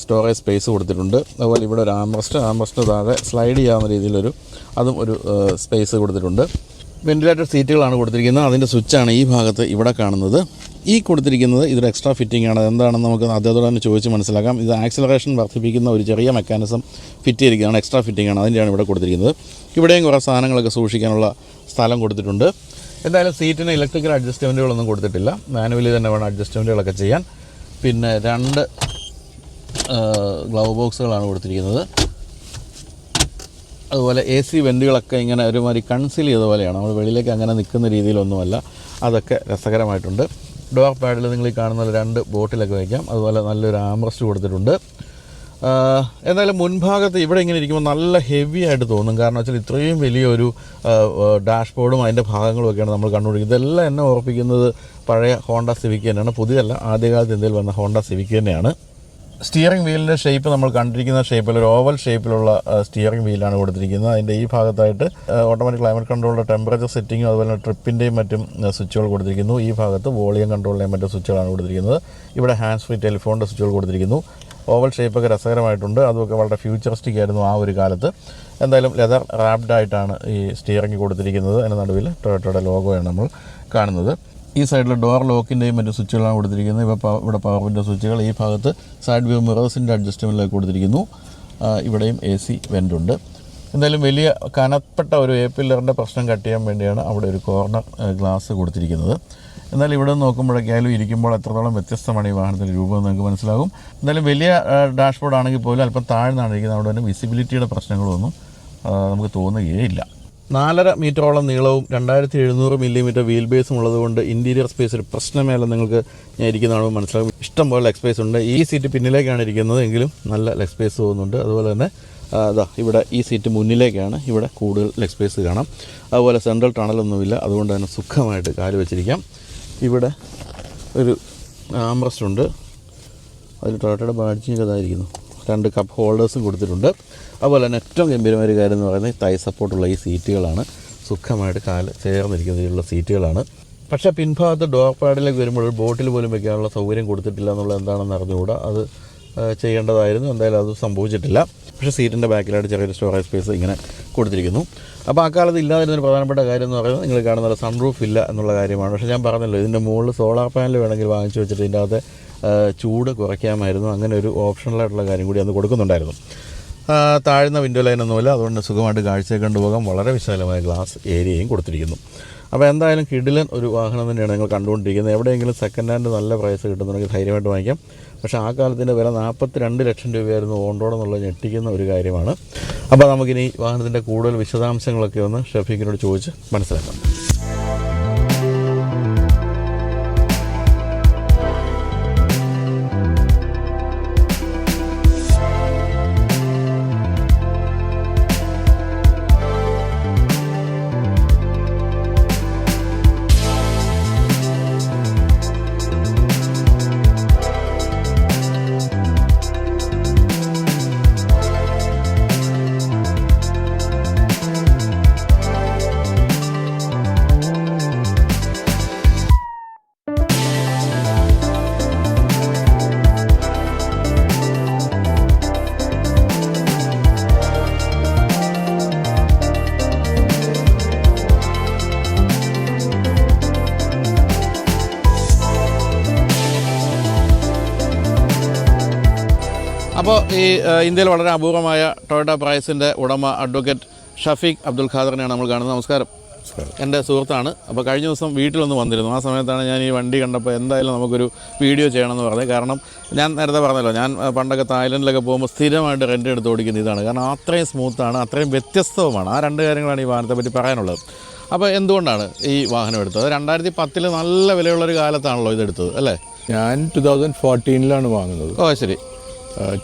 സ്റ്റോറേജ് സ്പേസ് കൊടുത്തിട്ടുണ്ട്. അതുപോലെ ഇവിടെ ഒരു ആംബ്രസ്റ്റ് ആംബ്രസ്റ്റ് താഴെ സ്ലൈഡ് ചെയ്യാവുന്ന രീതിയിലൊരു അതും ഒരു സ്പേസ് കൊടുത്തിട്ടുണ്ട്. വെന്റിലേറ്റർ സീറ്റുകളാണ് കൊടുത്തിരിക്കുന്നത്. അതിന്റെ സ്വിച്ചാണ് ഈ ഭാഗത്ത് ഇവിടെ കാണുന്നത്. ഈ കൊടുത്തിരിക്കുന്നത് ഇതൊരു എക്സ്ട്രാ ഫിറ്റിംഗ് ആണ്. എന്താണെന്ന് നമുക്ക് അദ്ദേഹത്തോട് തന്നെ ചോദിച്ച് മനസ്സിലാക്കാം. ഇത് ആക്സിലറേഷൻ വർദ്ധിപ്പിക്കുന്ന ഒരു ചെറിയ മെക്കാനിസം ഫിറ്റ് ചെയ്തിരിക്കുകയാണ് എക്സ്ട്രാ ഫിറ്റിംഗ് ആണ്. അതിന്റെയാണ് ഇവിടെ കൊടുത്തിരിക്കുന്നത്. ഇവിടെയും കുറേ സാധനങ്ങളൊക്കെ സൂക്ഷിക്കാനുള്ള സ്ഥലം കൊടുത്തിട്ടുണ്ട്. എന്തായാലും സീറ്റിന് ഇലക്ട്രിക്കൽ അഡ്ജസ്റ്റ്മെന്റുകളൊന്നും കൊടുത്തിട്ടില്ല. മാനുവലി തന്നെ വേണം അഡ്ജസ്റ്റ്മെന്റുകളൊക്കെ ചെയ്യാൻ. പിന്നെ രണ്ട് ഗ്ലൗ ബോക്സുകളാണ് കൊടുത്തിരിക്കുന്നത്. അതുപോലെ എ സി വെന്റുകളൊക്കെ ഇങ്ങനെ ഒരുമാതിരി കൺസീൽ ചെയ്ത പോലെയാണ്. നമ്മൾ വെളിയിലേക്ക് അങ്ങനെ നിൽക്കുന്ന രീതിയിലൊന്നുമല്ല. അതൊക്കെ രസകരമായിട്ടുണ്ട്. ഡോർ പാഡിൽ നിങ്ങൾ ഈ കാണുന്ന രണ്ട് ബോട്ടിലൊക്കെ വയ്ക്കാം അതുപോലെ നല്ലൊരു ആംബ്രസ്റ്റ് കൊടുത്തിട്ടുണ്ട്. എന്തായാലും മുൻഭാഗത്ത് ഇവിടെ ഇങ്ങനെ ഇരിക്കുമ്പോൾ നല്ല ഹെവി ആയിട്ട് തോന്നും. കാരണം വെച്ചാൽ ഇത്രയും വലിയൊരു ഡാഷ്ബോർഡും അതിന്റെ ഭാഗങ്ങളും ഒക്കെയാണ് നമ്മൾ കണ്ടുപിടിക്കുന്നത് ഇതെല്ലാം എന്നെ ഓർപ്പിക്കുന്നത് പഴയ ഹോണ്ട സിവിക്ക് തന്നെയാണ്. പുതിയതല്ല ആദ്യകാലത്ത് ഇന്ത്യയിൽ വന്ന ഹോണ്ട സിവിക്ക് തന്നെയാണ്. സ്റ്റിയറിംഗ് വീലിന്റെ ഷേപ്പ് നമ്മൾ കണ്ടിരിക്കുന്ന ഷേപ്പിൽ ഒരു ഓവൽ ഷേപ്പിലുള്ള സ്റ്റിയറിംഗ് വീലാണ് കൊടുത്തിരിക്കുന്നത്. അതിന്റെ ഈ ഭാഗത്തായിട്ട് ഓട്ടോമാറ്റിക് ക്ലൈമറ്റ് കൺട്രോളിന്റെ ടെമ്പറേച്ചർ സെറ്റിങ്ങും അതുപോലെ തന്നെ ട്രിപ്പിന്റെയും മറ്റും സ്വിച്ചുകൾ കൊടുത്തിരിക്കുന്നു. ഈ ഭാഗത്ത് വോളിയം കൺട്രോളിന്റെയും മറ്റും സ്വിച്ചുകളാണ് കൊടുത്തിരിക്കുന്നത്. ഇവിടെ ഹാൻഡ്സ് ഫ്രീ ടെലിഫോണിന്റെ സ്വിച്ചുകൾ കൊടുത്തിരിക്കുന്നു. ഓവൽ ഷേപ്പൊക്കെ രസകരമായിട്ടുണ്ട്. അതൊക്കെ വളരെ ഫ്യൂച്ചറിസ്റ്റിക് ആയിരുന്നു ആ ഒരു കാലത്ത്. എന്തായാലും ലെതർ റാപ്ഡ് ആയിട്ടാണ് ഈ സ്റ്റിയറിംഗ് കൊടുത്തിരിക്കുന്നത്. അതിന് നടുവിൽ ടൊയറ്റോയുടെ ലോഗോയാണ് നമ്മൾ കാണുന്നത്. ഈ സൈഡിൽ ഡോർ ലോക്കിന്റെയും മറ്റു സ്വിച്ചുകളാണ് കൊടുത്തിരിക്കുന്നത്. ഇപ്പോൾ ഇവിടെ പവർ വിൻഡോ സ്വിച്ചുകൾ ഈ ഭാഗത്ത് സൈഡ് വ്യൂ മിറേഴ്സിന്റെ അഡ്ജസ്റ്റ്മെന്റിലേക്ക് കൊടുത്തിരിക്കുന്നു. ഇവിടെയും എ സി വെന്റുണ്ട് എന്തായാലും വലിയ കനപ്പെട്ട ഒരു എ പില്ലറിന്റെ പ്രശ്നം കട്ട് ചെയ്യാൻ വേണ്ടിയാണ് അവിടെ ഒരു കോർണർ ഗ്ലാസ് കൊടുത്തിരിക്കുന്നത്. എന്നാൽ ഇവിടെ നിന്ന് നോക്കുമ്പോഴൊക്കെയായാലും ഇരിക്കുമ്പോൾ എത്രത്തോളം വ്യത്യസ്തമാണ് ഈ വാഹനത്തിന്റെ രൂപം നിങ്ങൾക്ക് മനസ്സിലാകും. എന്തായാലും വലിയ ഡാഷ്ബോർഡ് ആണെങ്കിൽ പോലും അല്പം താഴ്ന്നാണ് ഇരിക്കുന്നത്. അവിടെ തന്നെ വിസിബിലിറ്റിയുടെ പ്രശ്നങ്ങളൊന്നും നമുക്ക് തോന്നുകയേ തോന്നുകയില്ല നാലര മീറ്ററോളം നീളവും രണ്ടായിരത്തി എഴുന്നൂറ് മില്ലിമീറ്റർ വീൽ ബേസും ഉള്ളതുകൊണ്ട് ഇന്റീരിയർ സ്പേസ് ഒരു പ്രശ്നമേല നിങ്ങൾക്ക് ഞാൻ ഇരിക്കുന്നതാണ് മനസ്സിലാകും. ഇഷ്ടം പോലെ ലെഗ് സ്പേസ് ഉണ്ട്. ഈ സീറ്റ് പിന്നിലേക്കാണ് ഇരിക്കുന്നത്. എങ്കിലും നല്ല ലെഗ് സ്പേസ് തോന്നുന്നുണ്ട് അതുപോലെ തന്നെ അതാ ഇവിടെ ഈ സീറ്റ് മുന്നിലേക്കാണ് ഇവിടെ കൂടുതൽ ലെഗ് സ്പേസ് കാണാം. അതുപോലെ സെൻട്രൽ ടണലൊന്നുമില്ല അതുകൊണ്ട് തന്നെ സുഖമായിട്ട് കാൽ വെച്ചിരിക്കാം. ഇവിടെ ഒരു ആംബ്രസ്റ്റ് ഉണ്ട്. അതിൽ ടൊയോട്ടയുടെ ബാഡ്ജിങ് രണ്ട് കപ്പ് ഹോൾഡേഴ്സും കൊടുത്തിട്ടുണ്ട്. അതുപോലെ തന്നെ ഏറ്റവും ഗംഭീരമായ കാര്യം എന്ന് പറയുന്നത് തൈ സപ്പോർട്ടുള്ള ഈ സീറ്റുകളാണ് സുഖമായിട്ട് കാൽ ചേർന്നിരിക്കുന്ന രീതിയിലുള്ള സീറ്റുകളാണ് പക്ഷേ പിൻഭാഗത്ത് ഡോർ പാഡിലേക്ക് വരുമ്പോൾ ബോട്ടിൽ പോലും വെക്കാനുള്ള സൗകര്യം കൊടുത്തിട്ടില്ല എന്നുള്ളത് എന്താണെന്ന് അറിഞ്ഞുകൂടാ. അത് ചെയ്യേണ്ടതായിരുന്നു. എന്തായാലും അത് സംഭവിച്ചിട്ടില്ല. പക്ഷേ സീറ്റിന്റെ ബാക്കിലായിട്ട് ചെറിയൊരു സ്റ്റോറേജ് സ്പേസ് ഇങ്ങനെ കൊടുത്തിരിക്കുന്നു. അപ്പോൾ ആ കാലത്ത് ഇല്ലാതിരുന്ന ഒരു പ്രധാനപ്പെട്ട കാര്യം എന്ന് പറയുന്നത് നിങ്ങൾ കാണുന്ന സൺറൂഫ് ഇല്ല എന്നുള്ള കാര്യമാണ്. പക്ഷേ ഞാൻ പറഞ്ഞല്ലോ ഇതിന്റെ മുകളിൽ സോളാർ പാനൽ വേണമെങ്കിൽ വാങ്ങിച്ചു വെച്ചിട്ട് ഇതിന്റെ അകത്ത് ചൂട് കുറയ്ക്കാമായിരുന്നു. അങ്ങനെ ഒരു ഓപ്ഷണലായിട്ടുള്ള കാര്യം കൂടി അന്ന് കൊടുക്കുന്നുണ്ടായിരുന്നു. താഴ്ന്ന വിൻഡോ ലൈനൊന്നുമില്ല അതുകൊണ്ട് സുഖമായിട്ട് കാഴ്ചയെ കണ്ടുപോകാൻ വളരെ വിശാലമായ ഗ്ലാസ് ഏരിയയും കൊടുത്തിരിക്കുന്നു. അപ്പോൾ എന്തായാലും കിടിലൻ ഒരു വാഹനം തന്നെയാണ് നിങ്ങൾ കണ്ടുകൊണ്ടിരിക്കുന്നത്. എവിടെയെങ്കിലും സെക്കൻഡ് ഹാൻഡ് നല്ല പ്രൈസ് കിട്ടുന്നുണ്ടെങ്കിൽ ധൈര്യമായിട്ട് വാങ്ങിക്കാം. പക്ഷേ ആ കാലത്തിന്റെ വില നാൽപ്പത്തി രണ്ട് ലക്ഷം രൂപയായിരുന്നു ഓണ്ടോടെന്നുള്ളത് ഞെട്ടിക്കുന്ന ഒരു കാര്യമാണ്. അപ്പോൾ നമുക്കിനി വാഹനത്തിന്റെ കൂടുതൽ വിശദാംശങ്ങളൊക്കെ ഒന്ന് ഷഫീഖിനോട് ചോദിച്ച് മനസ്സിലാക്കാം. ഇന്ത്യയിൽ വളരെ അപൂർവമായ ടൊയോട്ട പ്രൈസിന്റെ ഉടമ അഡ്വക്കേറ്റ് ഷഫീഖ് അബ്ദുൽ ഖാദറിനെയാണ് നമ്മൾ കാണുന്നത്. നമസ്കാരം. എന്റെ സുഹൃത്താണ്. അപ്പോൾ കഴിഞ്ഞ ദിവസം വീട്ടിലൊന്ന് വന്നിരുന്നു. ആ സമയത്താണ് ഞാൻ ഈ വണ്ടി കണ്ടപ്പോൾ എന്തായാലും നമുക്കൊരു വീഡിയോ ചെയ്യണമെന്ന് പറഞ്ഞത്. കാരണം ഞാൻ നേരത്തെ പറഞ്ഞല്ലോ ഞാൻ പണ്ടൊക്കെ തായ്ലൻഡിലൊക്കെ പോകുമ്പോൾ സ്ഥിരമായിട്ട് റെന്റ് എടുത്ത് ഓടിക്കുന്ന ഇതാണ്. കാരണം അത്രയും സ്മൂത്താണ് അത്രയും വ്യത്യസ്തവുമാണ്. ആ രണ്ട് കാര്യങ്ങളാണ് ഈ വാഹനത്തെ പറ്റി പറയാനുള്ളത്. അപ്പോൾ എന്തുകൊണ്ടാണ് ഈ വാഹനം എടുത്തത്? രണ്ടായിരത്തി പത്തിൽ നല്ല വിലയുള്ളൊരു കാലത്താണല്ലോ ഇതെടുത്തത് അല്ലേ? ഞാൻ ടു തൗസൻഡ് ഫോർട്ടീനിലാണ് വാങ്ങുന്നത്. ഓ ശരി.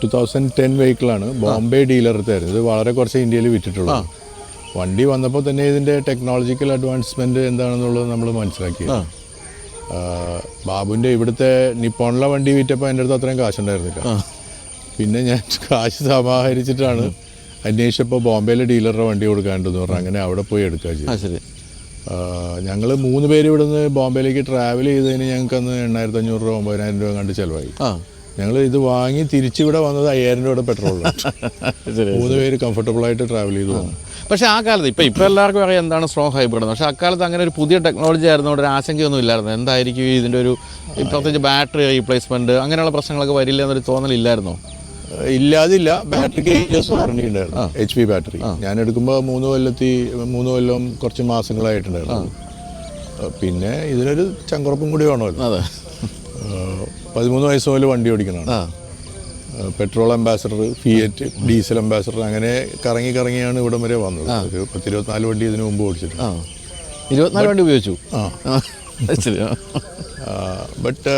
ടു തൗസൻഡ് ടെൻ വെഹിക്കിളാണ് ബോംബെ ഡീലർത്തായിരുന്നു ഇത് വളരെ കുറച്ച് ഇന്ത്യയിൽ വിറ്റിട്ടുള്ളത് വണ്ടി വന്നപ്പോൾ തന്നെ ഇതിന്റെ ടെക്നോളജിക്കൽ അഡ്വാൻസ്മെന്റ് എന്താണെന്നുള്ളത് നമ്മൾ മനസ്സിലാക്കി. ബാബുവിന്റെ ഇവിടുത്തെ നിപ്പോണിലെ വണ്ടി വിറ്റപ്പോൾ എന്റെ അടുത്ത് അത്രയും കാശുണ്ടായിരുന്നില്ല. പിന്നെ ഞാൻ കാശ് സമാഹരിച്ചിട്ടാണ് അന്വേഷിച്ചപ്പോൾ ബോംബെയിലെ ഡീലറുടെ വണ്ടി കൊടുക്കാണ്ടെന്ന് പറഞ്ഞു. അങ്ങനെ അവിടെ പോയി എടുക്കുക ചെയ്തു ഞങ്ങൾ മൂന്ന് പേര് ഇവിടുന്ന് ബോംബെയിലേക്ക് ട്രാവൽ ചെയ്തതിന് ഞങ്ങൾക്ക് അന്ന് എണ്ണായിരത്തി അഞ്ഞൂറ് രൂപ ഒമ്പതിനായിരം രൂപ കണ്ട് ചിലവായി. ഞങ്ങൾ ഇത് വാങ്ങി തിരിച്ചിവിടെ വന്നത് അയ്യായിരം രൂപയുടെ പെട്രോൾ മൂന്ന് പേര് കംഫർട്ടബിൾ ആയിട്ട് ട്രാവൽ ചെയ്തു വന്നു. പക്ഷേ ആ കാലത്ത് ഇപ്പം ഇപ്പം എല്ലാവർക്കും അറിയാം എന്താണ് സ്ട്രോങ് ഹൈബ്രിഡ് പക്ഷേ അക്കാലത്ത് അങ്ങനെ ഒരു പുതിയ ടെക്നോളജി ആയിരുന്നു ഒരു ആശങ്കയൊന്നും ഇല്ലായിരുന്നു. എന്തായിരിക്കും ഇതിന്റെ ഒരു പ്രത്യേകിച്ച് ബാറ്ററി റീപ്ലേസ്മെന്റ് അങ്ങനെയുള്ള പ്രശ്നങ്ങളൊക്കെ വരില്ല എന്നൊരു തോന്നലില്ലായിരുന്നോ ഇല്ലാതില്ല ബാറ്ററി കേസ് ഇയേഴ്സ് വാറണ്ടി ഉണ്ടായിരുന്നു. എച്ച് പി ബാറ്ററി ഞാൻ എടുക്കുമ്പോൾ മൂന്ന് കൊല്ലത്തി മൂന്ന് കൊല്ലം കുറച്ച് മാസങ്ങളായിട്ടുണ്ടായിരുന്നു. പിന്നെ ഇതിനൊരു ചങ്കുറപ്പും കൂടി വേണമല്ലോ. പതിമൂന്ന് വയസ്സ് മുതൽ വണ്ടി ഓടിക്കുന്നതാണ് petrol Ambassador Fiat diesel Ambassador അങ്ങനെ കറങ്ങി കറങ്ങിയാണ് ഇവിടം വരെ വന്നത്. ഒരു പത്ത് ഇരുപത്തിനാല് വണ്ടി ഇതിനു മുമ്പ് ഓടിച്ചിട്ടുണ്ട്. ഇരുപത്തിനാല് വണ്ടി ഉപയോഗിച്ചു? ആ. ബട്ട്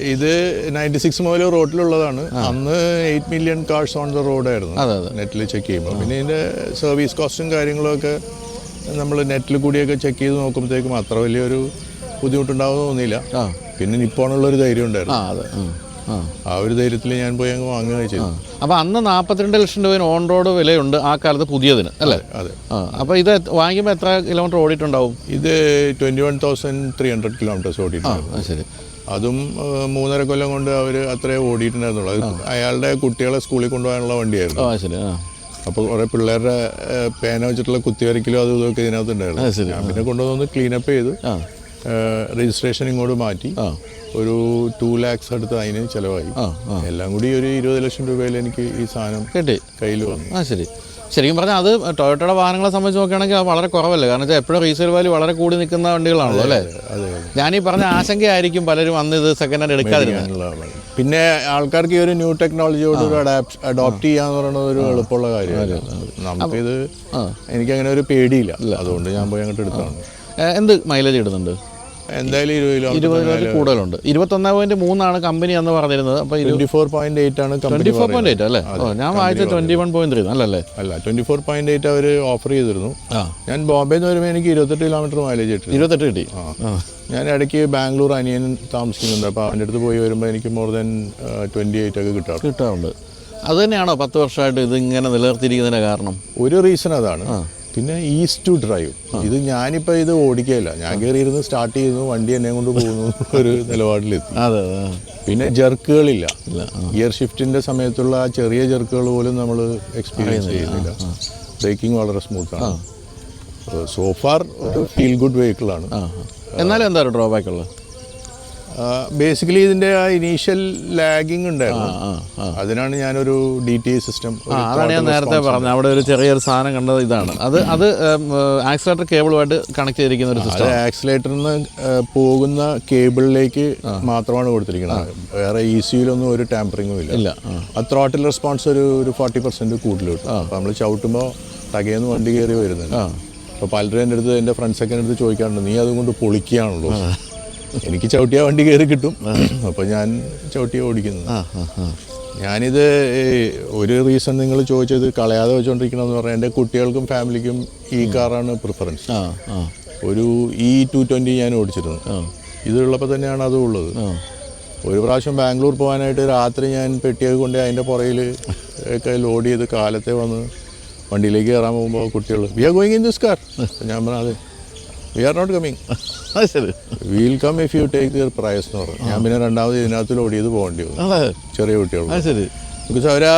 ഇത് നയന്റി സിക്സ് മുതൽ റോഡിലുള്ളതാണ് അന്ന് eight million cars on the റോഡായിരുന്നു. നെറ്റിൽ ചെക്ക് ചെയ്യുമ്പോൾ പിന്നെ ഇതിന്റെ സർവീസ് കോസ്റ്റും കാര്യങ്ങളൊക്കെ നമ്മൾ നെറ്റിൽ കൂടിയൊക്കെ ചെക്ക് ചെയ്ത് നോക്കുമ്പോഴത്തേക്കും അത്ര വലിയൊരു ബുദ്ധിമുട്ടുണ്ടാവുമെന്ന് തോന്നിയില്ല. ആ പിന്നെ നിപ്പോണുള്ളൊരു ധൈര്യം ഉണ്ടായിരുന്നു. ആ അതെ. ആ ആ. ഒരു ധൈര്യത്തിൽ ഞാൻ പോയി അങ്ങ് വാങ്ങുക ചെയ്തു. അപ്പോൾ അന്ന് നാൽപ്പത്തിരണ്ട് ലക്ഷം രൂപ ഓൺ റോഡ് വിലയുണ്ട് ആ കാലത്ത് പുതിയതിന് അല്ലേ? അതെ ആ അപ്പോൾ ഇത് വാങ്ങിക്കുമ്പോൾ എത്ര കിലോമീറ്റർ ഓടിയിട്ടുണ്ടാവും? ഇത് twenty one thousand three hundred kilometres ഓടിയിട്ടുണ്ട് അത് ശരി. അതും മൂന്നര കൊല്ലം കൊണ്ട് അവർ അത്രേ ഓടിയിട്ടുണ്ടായിരുന്നുള്ളൂ. അത് അയാളുടെ കുട്ടികളെ സ്കൂളിൽ കൊണ്ടുപോകാനുള്ള വണ്ടിയായിരുന്നു. അത് ശരി ആ. അപ്പോൾ കുറേ പിള്ളേരുടെ പേന വെച്ചിട്ടുള്ള കുത്തിവരക്കിലോ അതും ഇതൊക്കെ ഇതിനകത്തുണ്ടായിരുന്നു ഞാൻ പിന്നെ കൊണ്ടുവന്ന് ക്ലീനപ്പ് ചെയ്ത്. ആ. രജിസ്ട്രേഷൻ ഇങ്ങോട്ട് മാറ്റി ഒരു ടു ലാക്സ് അടുത്ത് അതിന് ചിലവായി. എല്ലാം കൂടി ഒരു ഇരുപത് ലക്ഷം രൂപയിൽ എനിക്ക് ഈ സാധനം കിട്ടി. കയ്യിൽ വന്നു. ആ ശരി. ശരിക്കും പറഞ്ഞാൽ അത് ടൊയോട്ടയുടെ വാഹനങ്ങളെ സംബന്ധിച്ച് നോക്കുകയാണെങ്കിൽ അത് വളരെ കുറവല്ലേ? കാരണം വെച്ചാൽ എപ്പോഴും റീസെയിൽ വാല്യൂ വളരെ കൂടി നിൽക്കുന്ന വണ്ടികളാണല്ലോ അല്ലേ? ഞാൻ ഈ പറഞ്ഞ ആശങ്കയായിരിക്കും പലരും അന്ന് ഇത് സെക്കൻഡ് ഹാൻഡ് എടുക്കാതിരുന്നത്. പിന്നെ ആൾക്കാർക്ക് ഈ ഒരു ന്യൂ ടെക്നോളജിയോട് ഒരു അഡാപ്റ്റ് ചെയ്യാന്ന് പറയുന്നത് ഒരു എളുപ്പമുള്ള കാര്യമല്ല. നമുക്കിത്. എനിക്കങ്ങനെ ഒരു പേടിയില്ല. അതുകൊണ്ട് ഞാൻ പോയി അങ്ങോട്ട് എടുത്താണ്. എന്ത് മൈലേജ് ഇടുന്നുണ്ട്? എന്തായാലും ഇരുപത് ഇരുപത് കിലോമീറ്റർ രൂപ കൂടുതലുണ്ട്. ഇരുപത്തൊന്ന് പോയിന്റ് മൂന്നാണ് കമ്പനി എന്ന് പറഞ്ഞിരുന്നത്. അപ്പോൾ ട്വന്റി ഫോർ പോയിന്റ് എയ്റ്റ് ആണ് twenty company four point eight അല്ലേ? ഞാൻ വായിച്ച ട്വന്റി വൺ പോയിന്റ് ത്രീ അല്ലല്ലേ അല്ല ട്വന്റി ഫോർ പോയിന്റ് എയ്റ്റ് അവർ ഓഫർ ചെയ്തിരുന്നു ഞാൻ ബോംബെ എന്ന് വരുമ്പോൾ എനിക്ക് ഇരുപത്തെട്ട് കിലോമീറ്റർ മൈലേജ് കിട്ടി. ഇരുപത്തെട്ട് കിട്ടി? ഞാൻ ഇടയ്ക്ക് ബാംഗ്ലൂർ അനിയൻ താമസിക്കുന്നുണ്ട്. അപ്പോൾ അവന്റെ അടുത്ത് പോയി വരുമ്പോൾ എനിക്ക് മോർ ദാൻ ട്വന്റി എയ്റ്റ് ഒക്കെ കിട്ടാറ് കിട്ടാറുണ്ട്. അത് തന്നെയാണോ പത്ത് വർഷമായിട്ട് ഇത് ഇങ്ങനെ നിലനിർത്തിയിരിക്കുന്നതിന്റെ കാരണം? ഒരു റീസൺ അതാണ്. പിന്നെ ഈസ്റ്റ് ടു ഡ്രൈവ് ഇത് ഞാനിപ്പോൾ ഇത് ഓടിക്കുകയില്ല ഞാൻ കയറിയിരുന്ന് സ്റ്റാർട്ട് ചെയ്യുന്നു വണ്ടി എന്നെ കൊണ്ട് പോകുന്നു ഒരു നിലപാടിലെത്തി. അതെ പിന്നെ ജെർക്കുകളില്ല ഗിയർ ഷിഫ്റ്റിന്റെ സമയത്തുള്ള ആ ചെറിയ ജെർക്കുകൾ പോലും നമ്മൾ എക്സ്പീരിയൻസ് ചെയ്യുന്നില്ല. ബ്രേക്കിംഗ് വളരെ സ്മൂത്താണ് സോഫാർ ഫീൽ ഗുഡ് വെഹിക്കിളാണ് എന്നാലും എന്താ ഒരു ഡ്രോബാക്ക് ഉള്ളത്? ബേസിക്കലി ഇതിന്റെ ആ ഇനീഷ്യൽ ലാഗിങ് ഉണ്ടായിരുന്നു. അതിനാണ് ഞാനൊരു ഡി ടി സിസ്റ്റം അതാണ് ഞാൻ നേരത്തെ പറഞ്ഞത്. അവിടെ ഒരു ചെറിയൊരു സാധനം കണ്ടത് ഇതാണ്. അത് അത് ആക്സിലേറ്റർ കേബിളുമായിട്ട് കണക്ട് ചെയ്തിരിക്കുന്ന ഒരു സിസ്റ്റം ആക്സിലേറ്ററിൽ നിന്ന് പോകുന്ന കേബിളിലേക്ക് മാത്രമാണ് കൊടുത്തിരിക്കുന്നത്. വേറെ ഇ സിയിലൊന്നും ഒരു ടാമ്പറിങ്ങും ഇല്ല. ഇല്ല ആ. ത്രോട്ടിൽ റെസ്പോൺസ് ഒരു ഒരു ഫോർട്ടി പെർസെന്റ് കൂടുതൽ കിട്ടും നമ്മൾ ചവിട്ടുമ്പോൾ തകയെന്ന് വണ്ടി കയറി വരുന്നുണ്ട്. അപ്പോൾ പലരും എന്റെ അടുത്ത് എന്റെ ഫ്രണ്ട്സൊക്കെ എന്റെ അടുത്ത് ചോദിക്കാറുണ്ട് നീ അതുകൊണ്ട് പൊളിക്കുകയാണല്ലോ? എനിക്ക് ചവിട്ടിയ വണ്ടി കയറി കിട്ടും. അപ്പോൾ ഞാൻ ചവിട്ടിയ ഓടിക്കുന്നത്. ഞാനിത് ഒരു റീസൺ നിങ്ങൾ ചോദിച്ചത് കളയാതെ വെച്ചുകൊണ്ടിരിക്കണമെന്ന് പറഞ്ഞാൽ എന്റെ കുട്ടികൾക്കും ഫാമിലിക്കും ഈ കാറാണ് പ്രിഫറൻസ് ഒരു ഇ ടു ട്വന്റി ഞാൻ ഓടിച്ചിരുന്നു. ഇതുള്ളപ്പോൾ തന്നെയാണ് അതും ഉള്ളത്. ഒരു പ്രാവശ്യം ബാംഗ്ലൂർ പോകാനായിട്ട് രാത്രി ഞാൻ പെട്ടിയൊക്കെ കൊണ്ട് അതിന്റെ പുറയിൽ ഒക്കെ ലോഡ് ചെയ്ത് കാലത്തെ വന്ന് വണ്ടിയിലേക്ക് കയറാൻ പോകുമ്പോൾ കുട്ടികൾ we are going in this car ഞാൻ പറഞ്ഞാൽ വി ആർ നോട്ട് കമ്മിങ് അത് ശരി. We'll come if you take their price എന്ന് പറഞ്ഞു. ഞാൻ പിന്നെ രണ്ടാമത് ഇതിനകത്ത് ലോഡ് ചെയ്ത് പോകേണ്ടി വന്നു. ചെറിയ കുട്ടികൾ അത് ശരി. ബിക്കോസ് അവർ ആ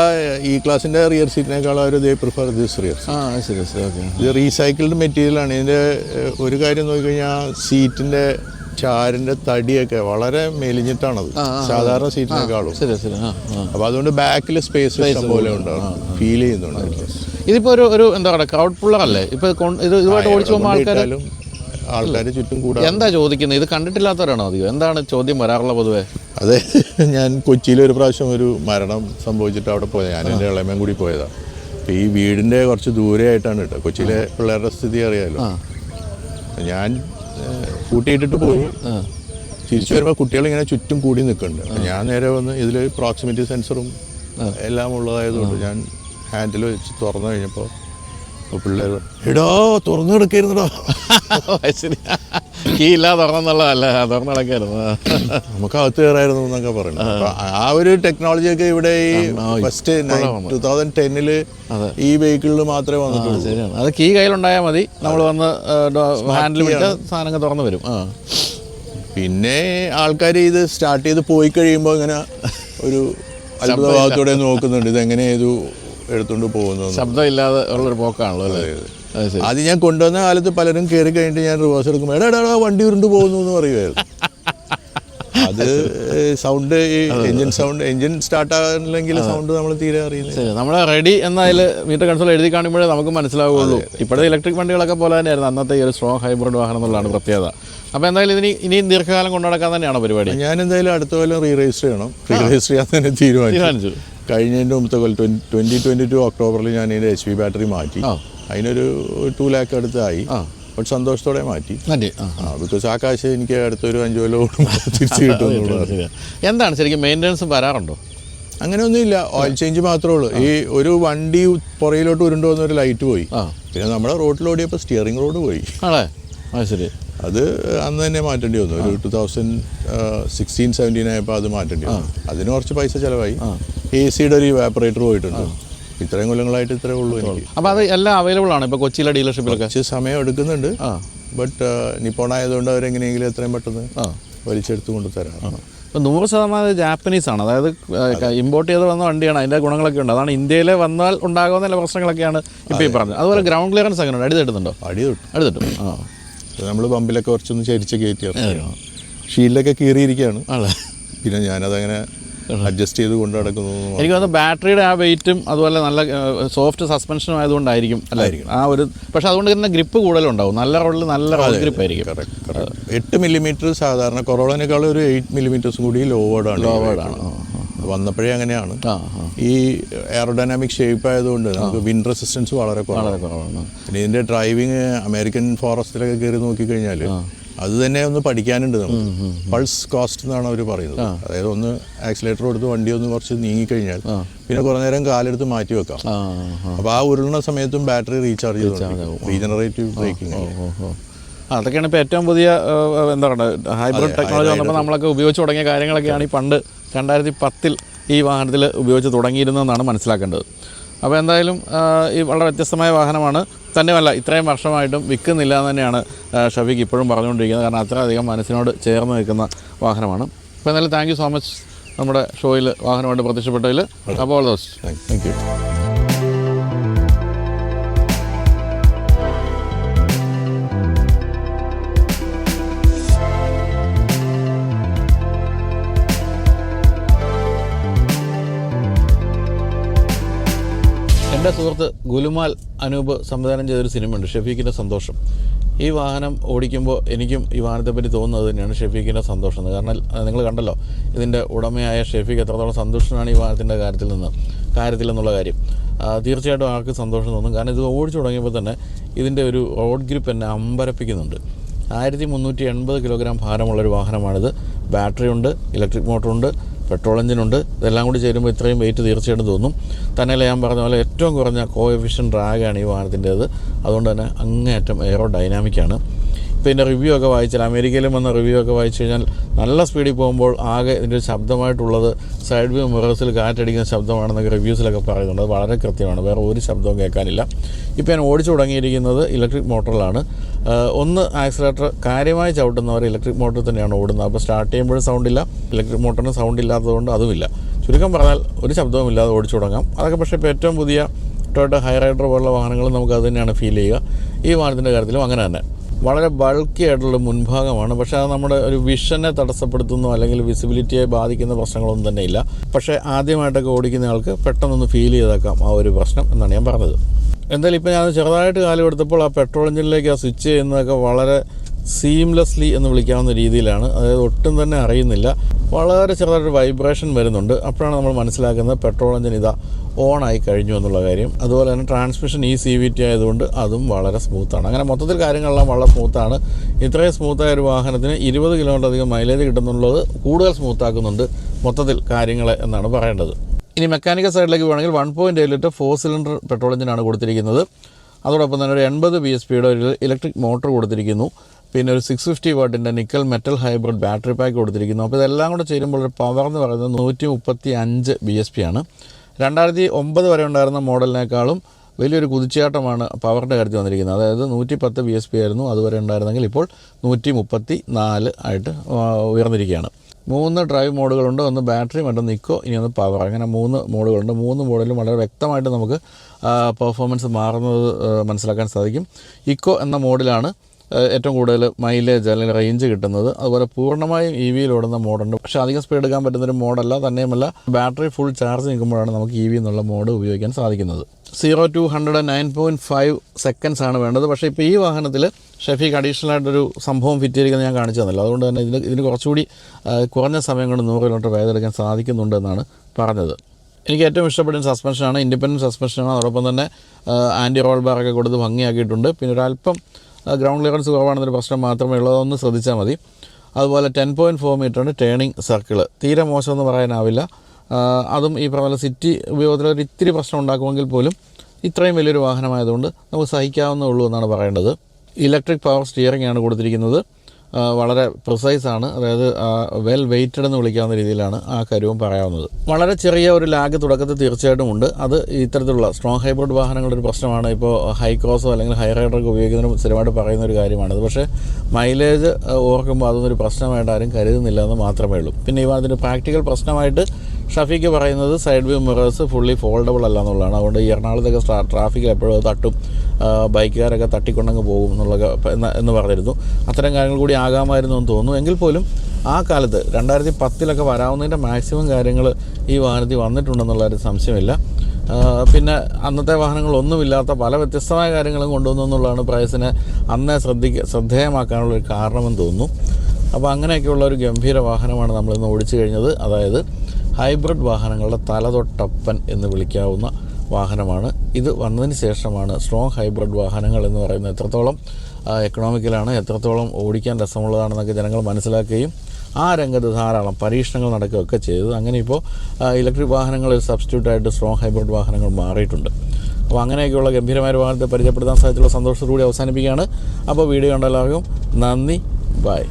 ഈ ക്ലാസ്സിന്റെ റിയർ സീറ്റിനേക്കാൾ അവർ ദേ പ്രിഫർ ദിസ് റിയർ ശരി ഓക്കെ ഇത് റീസൈക്കിൾഡ് മെറ്റീരിയലാണ് ഇതിന്റെ ഒരു കാര്യം നോക്കിക്കഴിഞ്ഞാൽ സീറ്റിന്റെ ചാരിന്റെ തടിയൊക്കെ വളരെ മെലിഞ്ഞിട്ടാണത്. സാധാരണ സീറ്റിനേക്കാളും അപ്പം അതുകൊണ്ട് ബാക്കിൽ സ്പേസ് പോലെ ഉണ്ടാവും. ഫീൽ ചെയ്യുന്നുണ്ട്. ഇതിപ്പോൾ ഒരു ഒരു എന്താ പറയുക ക്രൗഡ് ഇപ്പോൾ ഇത് ഇതുമായിട്ട് ഓടിച്ചു പോകുമ്പോൾ ആൾക്കാർ ആൾക്കാർ ചുറ്റും കൂടാ എന്താ ചോദിക്കുന്നത് ഇത് കണ്ടിട്ടില്ലാത്തവരാണോ അധികം? എന്താണ് ചോദ്യം വരാറുള്ള പൊതുവേ? അതെ ഞാൻ കൊച്ചിയിൽ ഒരു പ്രാവശ്യം ഒരു മരണം സംഭവിച്ചിട്ട് അവിടെ പോയത്. ഞാൻ എന്റെ ഇളമയും കൂടി പോയതാണ് അപ്പോൾ ഈ വീടിന്റെ കുറച്ച് ദൂരെയായിട്ടാണ് കേട്ടോ. കൊച്ചിയിലെ പിള്ളേരുടെ സ്ഥിതി അറിയാമല്ലോ ഞാൻ കൂട്ടിയിട്ടിട്ട് പോയി. തിരിച്ചു വരുമ്പോൾ കുട്ടികൾ ഇങ്ങനെ ചുറ്റും കൂടി നിൽക്കുന്നുണ്ട്. ഞാൻ നേരെ വന്ന് ഇതിൽ പ്രോക്സിമിറ്റി സെൻസറും എല്ലാം ഉള്ളതായതുകൊണ്ട് ഞാൻ ഹാൻഡിൽ വെച്ച് തുറന്നു കഴിഞ്ഞപ്പോൾ പിള്ളേർ എടോ തുറന്നു കിടക്കരുന്നടോ ശരി. കീ ഇല്ലാതെ തുറന്നെന്നുള്ളതല്ല തുറന്നടക്കായിരുന്നു നമുക്ക് അകത്ത് കയറായിരുന്നു എന്നൊക്കെ പറയുന്നത്. അപ്പൊ ആ ഒരു ടെക്നോളജി ഒക്കെ ഇവിടെ ഈ ഫസ്റ്റ് ടൂ തൗസൻഡ് ടെന്നിൽ ഈ വെഹിക്കിളിൽ മാത്രമേ വന്നിട്ടുള്ളൂ. ശരിയാണ്. അത് കീ കയ്യിലുണ്ടായാൽ മതി. നമ്മൾ വന്ന് ഹാൻഡിൽ വിട്ട് സാധനങ്ങൾ തുറന്നു വരും. പിന്നെ ആൾക്കാർ ഇത് സ്റ്റാർട്ട് ചെയ്ത് പോയി കഴിയുമ്പോൾ ഇങ്ങനെ ഒരു അത്ഭുതഭാഗത്തോടെ നോക്കുന്നുണ്ട്. ഇതെങ്ങനെ ഇത് എടുത്തുകൊണ്ട് പോകുന്നു ശബ്ദം ഇല്ലാതെ ഉള്ളൊരു പോക്കാണല്ലോ അല്ലേ? അത് ഞാൻ കൊണ്ടുവന്ന കാലത്ത് പലരും കയറി കഴിഞ്ഞിട്ട് ഞാൻ റിവേഴ്സ് എടുക്കും എടാ എടാ, വണ്ടി ഉരുണ്ട് പോകുന്നു എന്ന് പറയുമായിരുന്നു. അത് സൗണ്ട് ഈ എഞ്ചിൻ സൗണ്ട് എഞ്ചിൻ സ്റ്റാർട്ട് ആകുന്നില്ലെങ്കിൽ സൗണ്ട് നമ്മൾ തീരെ അറിയുന്നില്ല. നമ്മൾ റെഡി എന്നതിൽ മീറ്റർ കൺസോൾ എഴുതി കാണുമ്പോഴേ നമുക്ക് മനസ്സിലാവുകയുള്ളൂ ഇപ്പോഴത്തെ ഇലക്ട്രിക് വണ്ടികളൊക്കെ പോലെ തന്നെയായിരുന്നു അന്നത്തെ ഈ ഒരു സ്ട്രോങ് ഹൈബ്രിഡ് വാഹനം എന്നുള്ളതാണ് പ്രത്യേകത. അപ്പോൾ എന്തായാലും ഇതിന് ഇനിയും ദീർഘകാലം കൊണ്ടുനടക്കാൻ തന്നെയാണോ പരിപാടി? ഞാൻ എന്തായാലും അടുത്ത കൊല്ലം റീ രജിസ്റ്റർ ചെയ്യണം. റീ രജിസ്റ്റർ ചെയ്യാൻ തന്നെ തീരുമാനിച്ചു. കഴിഞ്ഞതിന്റെ മുമ്പത്തെ കൊല്ലം ട്വന്റി ട്വന്റി ടു ഒക്ടോബറിൽ ഞാൻ ഇതിന്റെ എച്ച് പി ബാറ്ററി മാറ്റി. അതിനൊരു ടു ലാക്ക് അടുത്തായി. ബട്ട് സന്തോഷത്തോടെ മാറ്റി. അതെ ആ ബിക്കോസ് ആ കാശ് എനിക്ക് അടുത്തൊരു അഞ്ചു കൊല്ലം തിരിച്ചു കിട്ടും എന്താണ് ശരിക്കും മെയിന്റനൻസ് വരാറുണ്ടോ? അങ്ങനെയൊന്നുമില്ല. ഓയിൽ ചേഞ്ച് മാത്രമേ ഉള്ളൂ. ഈ ഒരു വണ്ടി പുറയിലോട്ട് ഉരുണ്ടു വന്ന ഒരു ലൈറ്റ് പോയി പിന്നെ നമ്മുടെ റോഡിലോടിയപ്പോൾ സ്റ്റിയറിംഗ് റോഡ് പോയി. ആണേ ശരി. അത് അന്ന് തന്നെ മാറ്റേണ്ടി വന്നു. ഒരു ടു തൗസൻഡ് സിക്സ്റ്റീൻ സെവന്റീൻ ആയപ്പോൾ അത് മാറ്റേണ്ടി വന്നു. അതിന് കുറച്ച് പൈസ ചിലവായി. എ സിയുടെ ഒരു വാപ്പറേറ്റർ പോയിട്ടുണ്ട്. ഇത്രയും കൊല്ലങ്ങളായിട്ട് ഇത്രേ ഉള്ളൂ അപ്പോൾ അത് എല്ലാം അവൈലബിൾ ആണ് ഇപ്പോൾ കൊച്ചിയിലെ ഡീലർഷിപ്പിലൊക്കെ കുറച്ച് സമയം എടുക്കുന്നുണ്ട്. ബട്ട് നിപ്പോൺ ആയതുകൊണ്ട് അവരെങ്ങനെയെങ്കിലും എത്രയും പെട്ടെന്ന് വലിച്ചെടുത്ത് കൊണ്ട് തരാം ഇപ്പം നൂറ് ശതമാനം ജാപ്പനീസ് ആണ്. അതായത് ഇമ്പോർട്ട് ചെയ്ത് വന്ന വണ്ടിയാണ്. അതിന്റെ ഗുണങ്ങളൊക്കെ ഉണ്ട്. അതാണ് ഇന്ത്യയിലെ വന്നാൽ ഉണ്ടാകുന്ന ചില പ്രശ്നങ്ങളൊക്കെയാണ് ഇപ്പോൾ ഈ പറഞ്ഞത്. അതുപോലെ ഗ്രൗണ്ട് ക്ലിയറൻസ് അങ്ങനെ ഉണ്ട് അടി തട്ടുന്നുണ്ടോ? അടി തട്ടും. അടി തട്ടും. ആ. നമ്മൾ പമ്പിലൊക്കെ കുറച്ചൊന്ന് ചരിച്ച് കയറ്റിയ ഷീൽഡൊക്കെ കീറിയിരിക്കുകയാണ് പിന്നെ ഞാനതങ്ങനെ അഡ്ജസ്റ്റ് ചെയ്ത് കൊണ്ട് നടക്കുന്നു. എനിക്ക് തോന്നുന്നു ബാറ്ററിയുടെ ആ വെയിറ്റും അതുപോലെ നല്ല സോഫ്റ്റ് സസ്പെൻഷനും ആയതുകൊണ്ടായിരിക്കും അല്ലായിരിക്കും ആ ഒരു പക്ഷെ അതുകൊണ്ട് തന്നെ ഗ്രിപ്പ് കൂടുതലുണ്ടാവും. നല്ല റോഡിൽ നല്ല റോഡ് ഗ്രിപ്പ് ആയിരിക്കും. എട്ട് മില്ലിമീറ്റർ സാധാരണ കൊറോളനേക്കാൾ ഒരു എയ്റ്റ് മില്ലിമീറ്റേഴ്സും കൂടി ലോവേഡാണ് ലോവേഡാണ് വന്നപ്പോഴേ അങ്ങനെയാണ്. ഈ എയറോഡൈനാമിക് ഷേപ്പ് ആയതുകൊണ്ട് നമുക്ക് വിൻഡ് റെസിസ്റ്റൻസ് വളരെ കുറവാണ്. പിന്നെ ഇതിന്റെ ഡ്രൈവിങ് അമേരിക്കൻ ഫോറസ്റ്റിലൊക്കെ കയറി നോക്കിക്കഴിഞ്ഞാൽ അത് തന്നെ ഒന്ന് പഠിക്കാനുണ്ട് നമുക്ക്. പൾസ് കോസ്റ്റ് എന്നാണ് അവർ പറയുന്നത്. അതായത് ഒന്ന് ആക്സിലേറ്റർ കൊടുത്ത് വണ്ടി ഒന്ന് കുറച്ച് നീങ്ങിക്കഴിഞ്ഞാൽ പിന്നെ കുറേ നേരം കാലെടുത്ത് മാറ്റി വെക്കാം. അപ്പൊ ആ അപ്പോൾ ആ ഉരുളുന്ന സമയത്തും ബാറ്ററി റീചാർജ് ചെയ്തു റീജനറേറ്റീവ് ബ്രേക്കിംഗ് അതൊക്കെയാണ് ഇപ്പോൾ ഏറ്റവും പുതിയ എന്താണ് എന്താ പറയുക ഹൈബ്രിഡ് ടെക്നോളജി വന്നപ്പോൾ നമ്മളൊക്കെ ഉപയോഗിച്ച് തുടങ്ങിയ കാര്യങ്ങളൊക്കെയാണ് ഈ പണ്ട് രണ്ടായിരത്തി പത്തിൽ ഈ വാഹനത്തിൽ ഉപയോഗിച്ച് തുടങ്ങിയിരുന്നതെന്നാണ് മനസ്സിലാക്കേണ്ടത്. അപ്പോൾ എന്തായാലും ഈ വളരെ വ്യത്യസ്തമായ വാഹനമാണ്. തന്നെയല്ല ഇത്രയും വർഷമായിട്ടും വിൽക്കുന്നില്ല എന്ന് തന്നെയാണ് ഷഫീഖ് ഇപ്പോഴും പറഞ്ഞുകൊണ്ടിരിക്കുന്നത്. കാരണം അത്രയധികം മനസ്സിനോട് ചേർന്ന് നിൽക്കുന്ന വാഹനമാണ്. അപ്പോൾ എന്തായാലും താങ്ക് യു സോ മച്ച് നമ്മുടെ ഷോയിൽ വാഹനമായിട്ട് പ്രത്യക്ഷപ്പെട്ടതിൽ അപ്പോൾ ഓൾ ദോസ് താങ്ക് യു. എന്റെ സുഹൃത്ത് ഗുലുമാൽ അനൂപ് സംവിധാനം ചെയ്തൊരു സിനിമയുണ്ട് ഷെഫീഖിന്റെ സന്തോഷം. ഈ വാഹനം ഓടിക്കുമ്പോൾ എനിക്കും ഈ വാഹനത്തെപ്പറ്റി തോന്നുന്നത് തന്നെയാണ് ഷെഫീഖിന്റെ സന്തോഷം. കാരണം നിങ്ങൾ കണ്ടല്ലോ ഇതിന്റെ ഉടമയായ ഷെഫീഖ് എത്രത്തോളം സന്തുഷ്ടനാണ് ഈ വാഹനത്തിന്റെ കാര്യത്തിൽ നിന്ന് കാര്യത്തിൽ എന്നുള്ള കാര്യം. തീർച്ചയായിട്ടും ആൾക്ക് സന്തോഷം തോന്നും. കാരണം ഇത് ഓടിച്ചു തുടങ്ങിയപ്പോൾ തന്നെ ഇതിന്റെ ഒരു റോഡ് ഗ്രിപ്പ് എന്നെ അമ്പരപ്പിക്കുന്നുണ്ട്. ആയിരത്തി മുന്നൂറ്റി എൺപത് കിലോഗ്രാം ഭാരമുള്ളൊരു വാഹനമാണിത്. ബാറ്ററി ഉണ്ട് ഇലക്ട്രിക് മോട്ടറുണ്ട് പെട്രോൾ എഞ്ചിനുണ്ട് ഇതെല്ലാം കൂടി ചേരുമ്പോൾ ഇത്രയും വെയിറ്റ് തീർച്ചയായിട്ടും തോന്നും. തന്നെയല്ല ഞാൻ പറഞ്ഞ പോലെ ഏറ്റവും കുറഞ്ഞ കോ എഫിഷ്യൻ ഡ്രാഗാണ് ഈ വാഹനത്തിന്റേത്. അതുകൊണ്ട് തന്നെ അങ്ങേയറ്റം എയറോ ഡൈനാമിക്കാണ് ഇപ്പോൾ ഇതിന്റെ റിവ്യൂ ഒക്കെ വായിച്ചാൽ അമേരിക്കയിലും വന്ന റിവ്യൂ ഒക്കെ വായിച്ചു കഴിഞ്ഞാൽ നല്ല സ്പീഡിൽ പോകുമ്പോൾ ആകെ ഇതിന്റെ ശബ്ദമായിട്ടുള്ളത് സൈഡ് വ്യൂ മിറേഴ്സിൽ കാറ്റടിക്കുന്ന ശബ്ദമാണെന്നൊക്കെ റിവ്യൂസിലൊക്കെ പറയുന്നുണ്ട്. അത് വളരെ കൃത്യമാണ്. വേറെ ഒരു ശബ്ദവും കേൾക്കാനില്ല. ഇപ്പോൾ ഞാൻ ഓടിച്ചു തുടങ്ങിയിരിക്കുന്നത് ഇലക്ട്രിക് മോട്ടറിലാണ് ഒന്ന് ആക്സിലേറ്റർ കാര്യമായി ചവിട്ടുന്നവർ ഇലക്ട്രിക് മോട്ടർ തന്നെയാണ് ഓടുന്നത്. അപ്പോൾ സ്റ്റാർട്ട് ചെയ്യുമ്പോഴും സൗണ്ടില്ല. ഇലക്ട്രിക് മോട്ടറിന് സൗണ്ട് ഇല്ലാത്തതുകൊണ്ട് അതുമില്ല. ചുരുക്കം പറഞ്ഞാൽ ഒരു ശബ്ദവും ഇല്ലാതെ ഓടിച്ചു തുടങ്ങാം. അതൊക്കെ പക്ഷേ ഇപ്പോൾ ഏറ്റവും പുതിയ ടൊയോട്ട ഹൈറൈഡർ പോലുള്ള വാഹനങ്ങൾ നമുക്ക് അത് തന്നെയാണ് ഫീൽ ചെയ്യുക. ഈ വാഹനത്തിന്റെ കാര്യത്തിലും അങ്ങനെ തന്നെ. വളരെ ബൾക്കി ആയിട്ടുള്ള മുൻഭാഗമാണ്. പക്ഷേ അത് നമ്മുടെ ഒരു വിഷനെ തടസ്സപ്പെടുത്തുന്നോ അല്ലെങ്കിൽ വിസിബിലിറ്റിയെ ബാധിക്കുന്ന പ്രശ്നങ്ങളൊന്നും തന്നെ ഇല്ല പക്ഷേ ആദ്യമായിട്ടൊക്കെ ഓടിക്കുന്ന ആൾക്ക് പെട്ടെന്നൊന്ന് ഫീൽ ചെയ്തേക്കാം ആ ഒരു പ്രശ്നം എന്നാണ് ഞാൻ പറഞ്ഞത്. എന്തായാലും ഇപ്പം ഞാൻ ചെറുതായിട്ട് കാലം എടുത്തപ്പോൾ ആ പെട്രോൾ എഞ്ചിനിലേക്ക് ആ സ്വിച്ച് ചെയ്യുന്നതൊക്കെ വളരെ സീംലെസ്ലി എന്ന് വിളിക്കാവുന്ന രീതിയിലാണ്. അതായത് ഒട്ടും തന്നെ അറിയുന്നില്ല. വളരെ ചെറുതായിട്ട് വൈബ്രേഷൻ വരുന്നുണ്ട്. അപ്പോഴാണ് നമ്മൾ മനസ്സിലാക്കുന്നത് പെട്രോൾ എഞ്ചിൻ ഇതാ ഓൺ ആയി കഴിഞ്ഞു എന്നുള്ള കാര്യം. അതുപോലെ തന്നെ ട്രാൻസ്മിഷൻ ഈ സി വി ടി ആയതുകൊണ്ട് അതും വളരെ സ്മൂത്താണ് അങ്ങനെ മൊത്തത്തിൽ കാര്യങ്ങളെല്ലാം വളരെ സ്മൂത്താണ് ഇത്രയും സ്മൂത്തായ ഒരു വാഹനത്തിന് ഇരുപത് കിലോമീറ്റർ അധികം മൈലേജ് കിട്ടുന്നുള്ളത് കൂടുതൽ സ്മൂത്താക്കുന്നുണ്ട് മൊത്തത്തിൽ കാര്യങ്ങളെ എന്നാണ് പറയേണ്ടത്. ഇനി മെക്കാനിക്കൽ സൈഡിലേക്ക് പോകണമെങ്കിൽ one point eight litre four cylinder petrol എഞ്ചിനാണ് കൊടുത്തിരിക്കുന്നത്. അതോടൊപ്പം തന്നെ ഒരു എൺപത് ബി എസ് പിയുടെ ഒരു ഇലക്ട്രിക് മോട്ടോർ കൊടുത്തിരിക്കുന്നു. പിന്നെ ഒരു six fifty വാട്ടിന്റെ nickel metal hybrid battery pack കൊടുത്തിരിക്കുന്നു. അപ്പോൾ ഇതെല്ലാം കൂടെ ചേരുമ്പോൾ ഒരു പവർ എന്ന് പറയുന്നത് നൂറ്റി മുപ്പത്തി അഞ്ച് ബി എസ് പി ആണ്. രണ്ടായിരത്തി ഒമ്പത് വരെ ഉണ്ടായിരുന്ന മോഡലിനേക്കാളും വലിയൊരു കുതിച്ചാട്ടമാണ് പവറിന്റെ കാര്യത്തിൽ വന്നിരിക്കുന്നത്. അതായത് നൂറ്റി പത്ത് ബി എസ് പി ആയിരുന്നു. അതുവരെ ഉണ്ടായിരുന്നെങ്കിൽ ഇപ്പോൾ നൂറ്റി മുപ്പത്തി നാല് ആയിട്ട് ഉയർന്നിരിക്കുകയാണ്. മൂന്ന് ഡ്രൈവ് മോഡുകളുണ്ട്. ഒന്ന് ബാറ്ററി മറ്റൊന്ന് ഇക്കോ ഇനി ഒന്ന് പവർ അങ്ങനെ മൂന്ന് മോഡുകളുണ്ട്. മൂന്ന് മോഡലും വളരെ വ്യക്തമായിട്ട് നമുക്ക് പെർഫോമൻസ് മാറുന്നത് മനസ്സിലാക്കാൻ സാധിക്കും. ഇക്കോ എന്ന മോഡിലാണ് ഏറ്റവും കൂടുതൽ മൈലേജ് അല്ലെങ്കിൽ റേഞ്ച് കിട്ടുന്നത്. അതുപോലെ പൂർണമായും ഇ വിയിൽ ഓടുന്ന മോഡുണ്ട്. പക്ഷേ അധികം സ്പീഡ് എടുക്കാൻ പറ്റുന്നൊരു മോഡല്ല. തന്നെയുമല്ല ബാറ്ററി ഫുൾ ചാർജ് നിൽക്കുമ്പോഴാണ് നമുക്ക് ഇ വി എന്നുള്ള മോഡ് ഉപയോഗിക്കാൻ സാധിക്കുന്നത്. Zero to hundred nine point five seconds ആണ് വേണ്ടത്. പക്ഷേ ഇപ്പോൾ ഈ വാഹനത്തിൽ ഷെഫീഖ് അഡീഷണൽ ആയിട്ടൊരു സംഭവം ഫിറ്റ് ചെയ്തിരിക്കുന്നത് ഞാൻ കാണിച്ചു തന്നല്ലോ അതുകൊണ്ട് തന്നെ ഇതിന് ഇതിന് കുറച്ചുകൂടി കുറഞ്ഞ സമയം കൊണ്ട് നൂറ് കിലോമീറ്റർ വേദെടുക്കാൻ എടുക്കാൻ സാധിക്കുന്നുണ്ട് എന്നാണ് പറഞ്ഞത്. എനിക്ക് ഏറ്റവും ഇഷ്ടപ്പെട്ട സസ്പെൻഷനാണ് ഇൻഡിപെൻഡന്റ് സസ്പെൻഷനാണ്. അതോടൊപ്പം തന്നെ ആന്റി റോൾ ബാറൊക്കെ കൊടുത്ത് ഭംഗിയാക്കിയിട്ടുണ്ട്. പിന്നെ ഒരല്പം ഗ്രൗണ്ട് ക്ലിയറൻസ് കുറവാണെന്നൊരു പ്രശ്നം മാത്രമേ ഉള്ളൂ. അതൊന്ന് ശ്രദ്ധിച്ചാൽ മതി. അതുപോലെ ടെൻ പോയിന്റ് ഫോർ മീറ്ററാണ് ടേണിംഗ് സർക്കിൾ തീരെ മോശമെന്ന് പറയാനാവില്ല. അതും ഈ പറഞ്ഞ സിറ്റി ഉപയോഗത്തിൽ ഒരു ഇത്തിരി പ്രശ്നം ഉണ്ടാക്കുമെങ്കിൽ പോലും ഇത്രയും വലിയൊരു വാഹനമായതുകൊണ്ട് നമുക്ക് സഹിക്കാവുന്നേ ഉള്ളൂ എന്നാണ് പറയേണ്ടത്. ഇലക്ട്രിക് പവർ സ്റ്റിയറിംഗ് ആണ് കൊടുത്തിരിക്കുന്നത്. വളരെ പ്രിസൈസ് ആണ്. അതായത് വെൽ വെയ്റ്റഡ് എന്ന് വിളിക്കാവുന്ന രീതിയിലാണ് ആ കാര്യവും പറയാവുന്നത്. വളരെ ചെറിയ ഒരു ലാഗ് തുടക്കത്തിൽ തീർച്ചയായിട്ടും ഉണ്ട്. അത് ഇത്തരത്തിലുള്ള സ്ട്രോങ് ഹൈബ്രിഡ് വാഹനങ്ങളുടെ ഒരു പ്രശ്നമാണ്. ഇപ്പോൾ ഹൈ ക്രോസോ അല്ലെങ്കിൽ ഹൈ റൈഡറൊക്കെ ഉപയോഗിക്കുന്നതിന് സ്ഥിരമായിട്ട് പറയുന്ന ഒരു കാര്യമാണത് പക്ഷേ മൈലേജ് ഓർക്കുമ്പോൾ അതൊന്നൊരു പ്രശ്നമായിട്ട് ആരും കരുതുന്നില്ല എന്ന് മാത്രമേ ഉള്ളൂ. പിന്നെ ഈ അതിന്റെ പ്രാക്ടിക്കൽ പ്രശ്നമായിട്ട് ഷഫീക്ക് പറയുന്നത് side view mirrors fully foldable അല്ല എന്നുള്ളതാണ്. അതുകൊണ്ട് ഈ എറണാകുളത്തൊക്കെ ട്രാഫിക്കിൽ എപ്പോഴും തട്ടും. ബൈക്കുകാരൊക്കെ തട്ടിക്കൊണ്ടങ്ങ് പോകും എന്നുള്ള എന്ന് പറഞ്ഞിരുന്നു. അത്തരം കാര്യങ്ങൾ കൂടി ആകാമായിരുന്നു എന്ന് തോന്നുന്നു. എങ്കിൽ പോലും ആ കാലത്ത് രണ്ടായിരത്തി പത്തിലൊക്കെ വരാവുന്നതിന്റെ മാക്സിമം കാര്യങ്ങൾ ഈ വാഹനത്തിൽ വന്നിട്ടുണ്ടെന്നുള്ള ഒരു സംശയമില്ല. പിന്നെ അന്നത്തെ വാഹനങ്ങളൊന്നുമില്ലാത്ത പല വ്യത്യസ്തമായ കാര്യങ്ങളും കൊണ്ടുവന്നു എന്നുള്ളതാണ് പ്രൈസിനെ അന്നേ ശ്രദ്ധിക്ക ശ്രദ്ധേയമാക്കാനുള്ള ഒരു കാരണമെന്ന് തോന്നുന്നു. അപ്പോൾ അങ്ങനെയൊക്കെയുള്ള ഒരു ഗംഭീര വാഹനമാണ് നമ്മളിന്ന് ഓടിച്ചു കഴിഞ്ഞത്. അതായത് ഹൈബ്രിഡ് വാഹനങ്ങളുടെ തലതൊട്ടപ്പൻ എന്ന് വിളിക്കാവുന്ന വാഹനമാണ്. ഇത് വന്നതിന് ശേഷമാണ് സ്ട്രോങ് ഹൈബ്രിഡ് വാഹനങ്ങൾ എന്ന് പറയുന്നത്. എത്രത്തോളം എക്കണോമിക്കലാണ് എത്രത്തോളം ഓടിക്കാൻ രസമുള്ളതാണെന്നൊക്കെ ജനങ്ങൾ മനസ്സിലാക്കുകയും ആ രംഗത്ത് ധാരാളം പരീക്ഷണങ്ങൾ നടക്കുകയൊക്കെ ചെയ്തത്. അങ്ങനെ ഇപ്പോൾ ഇലക്ട്രിക് വാഹനങ്ങൾ സബ്സ്റ്റിറ്റ്യൂട്ടായിട്ട് സ്ട്രോങ് ഹൈബ്രിഡ് വാഹനങ്ങൾ മാറിയിട്ടുണ്ട്. അപ്പോൾ അങ്ങനെയൊക്കെയുള്ള ഗംഭീരമായ ഒരു വാഹനത്തെ പരിചയപ്പെടുത്താൻ സാധിച്ചുള്ള സന്തോഷത്തോടുകൂടി അവസാനിപ്പിക്കുകയാണ്. അപ്പോൾ വീഡിയോ കണ്ട എല്ലാവർക്കും നന്ദി. ബൈ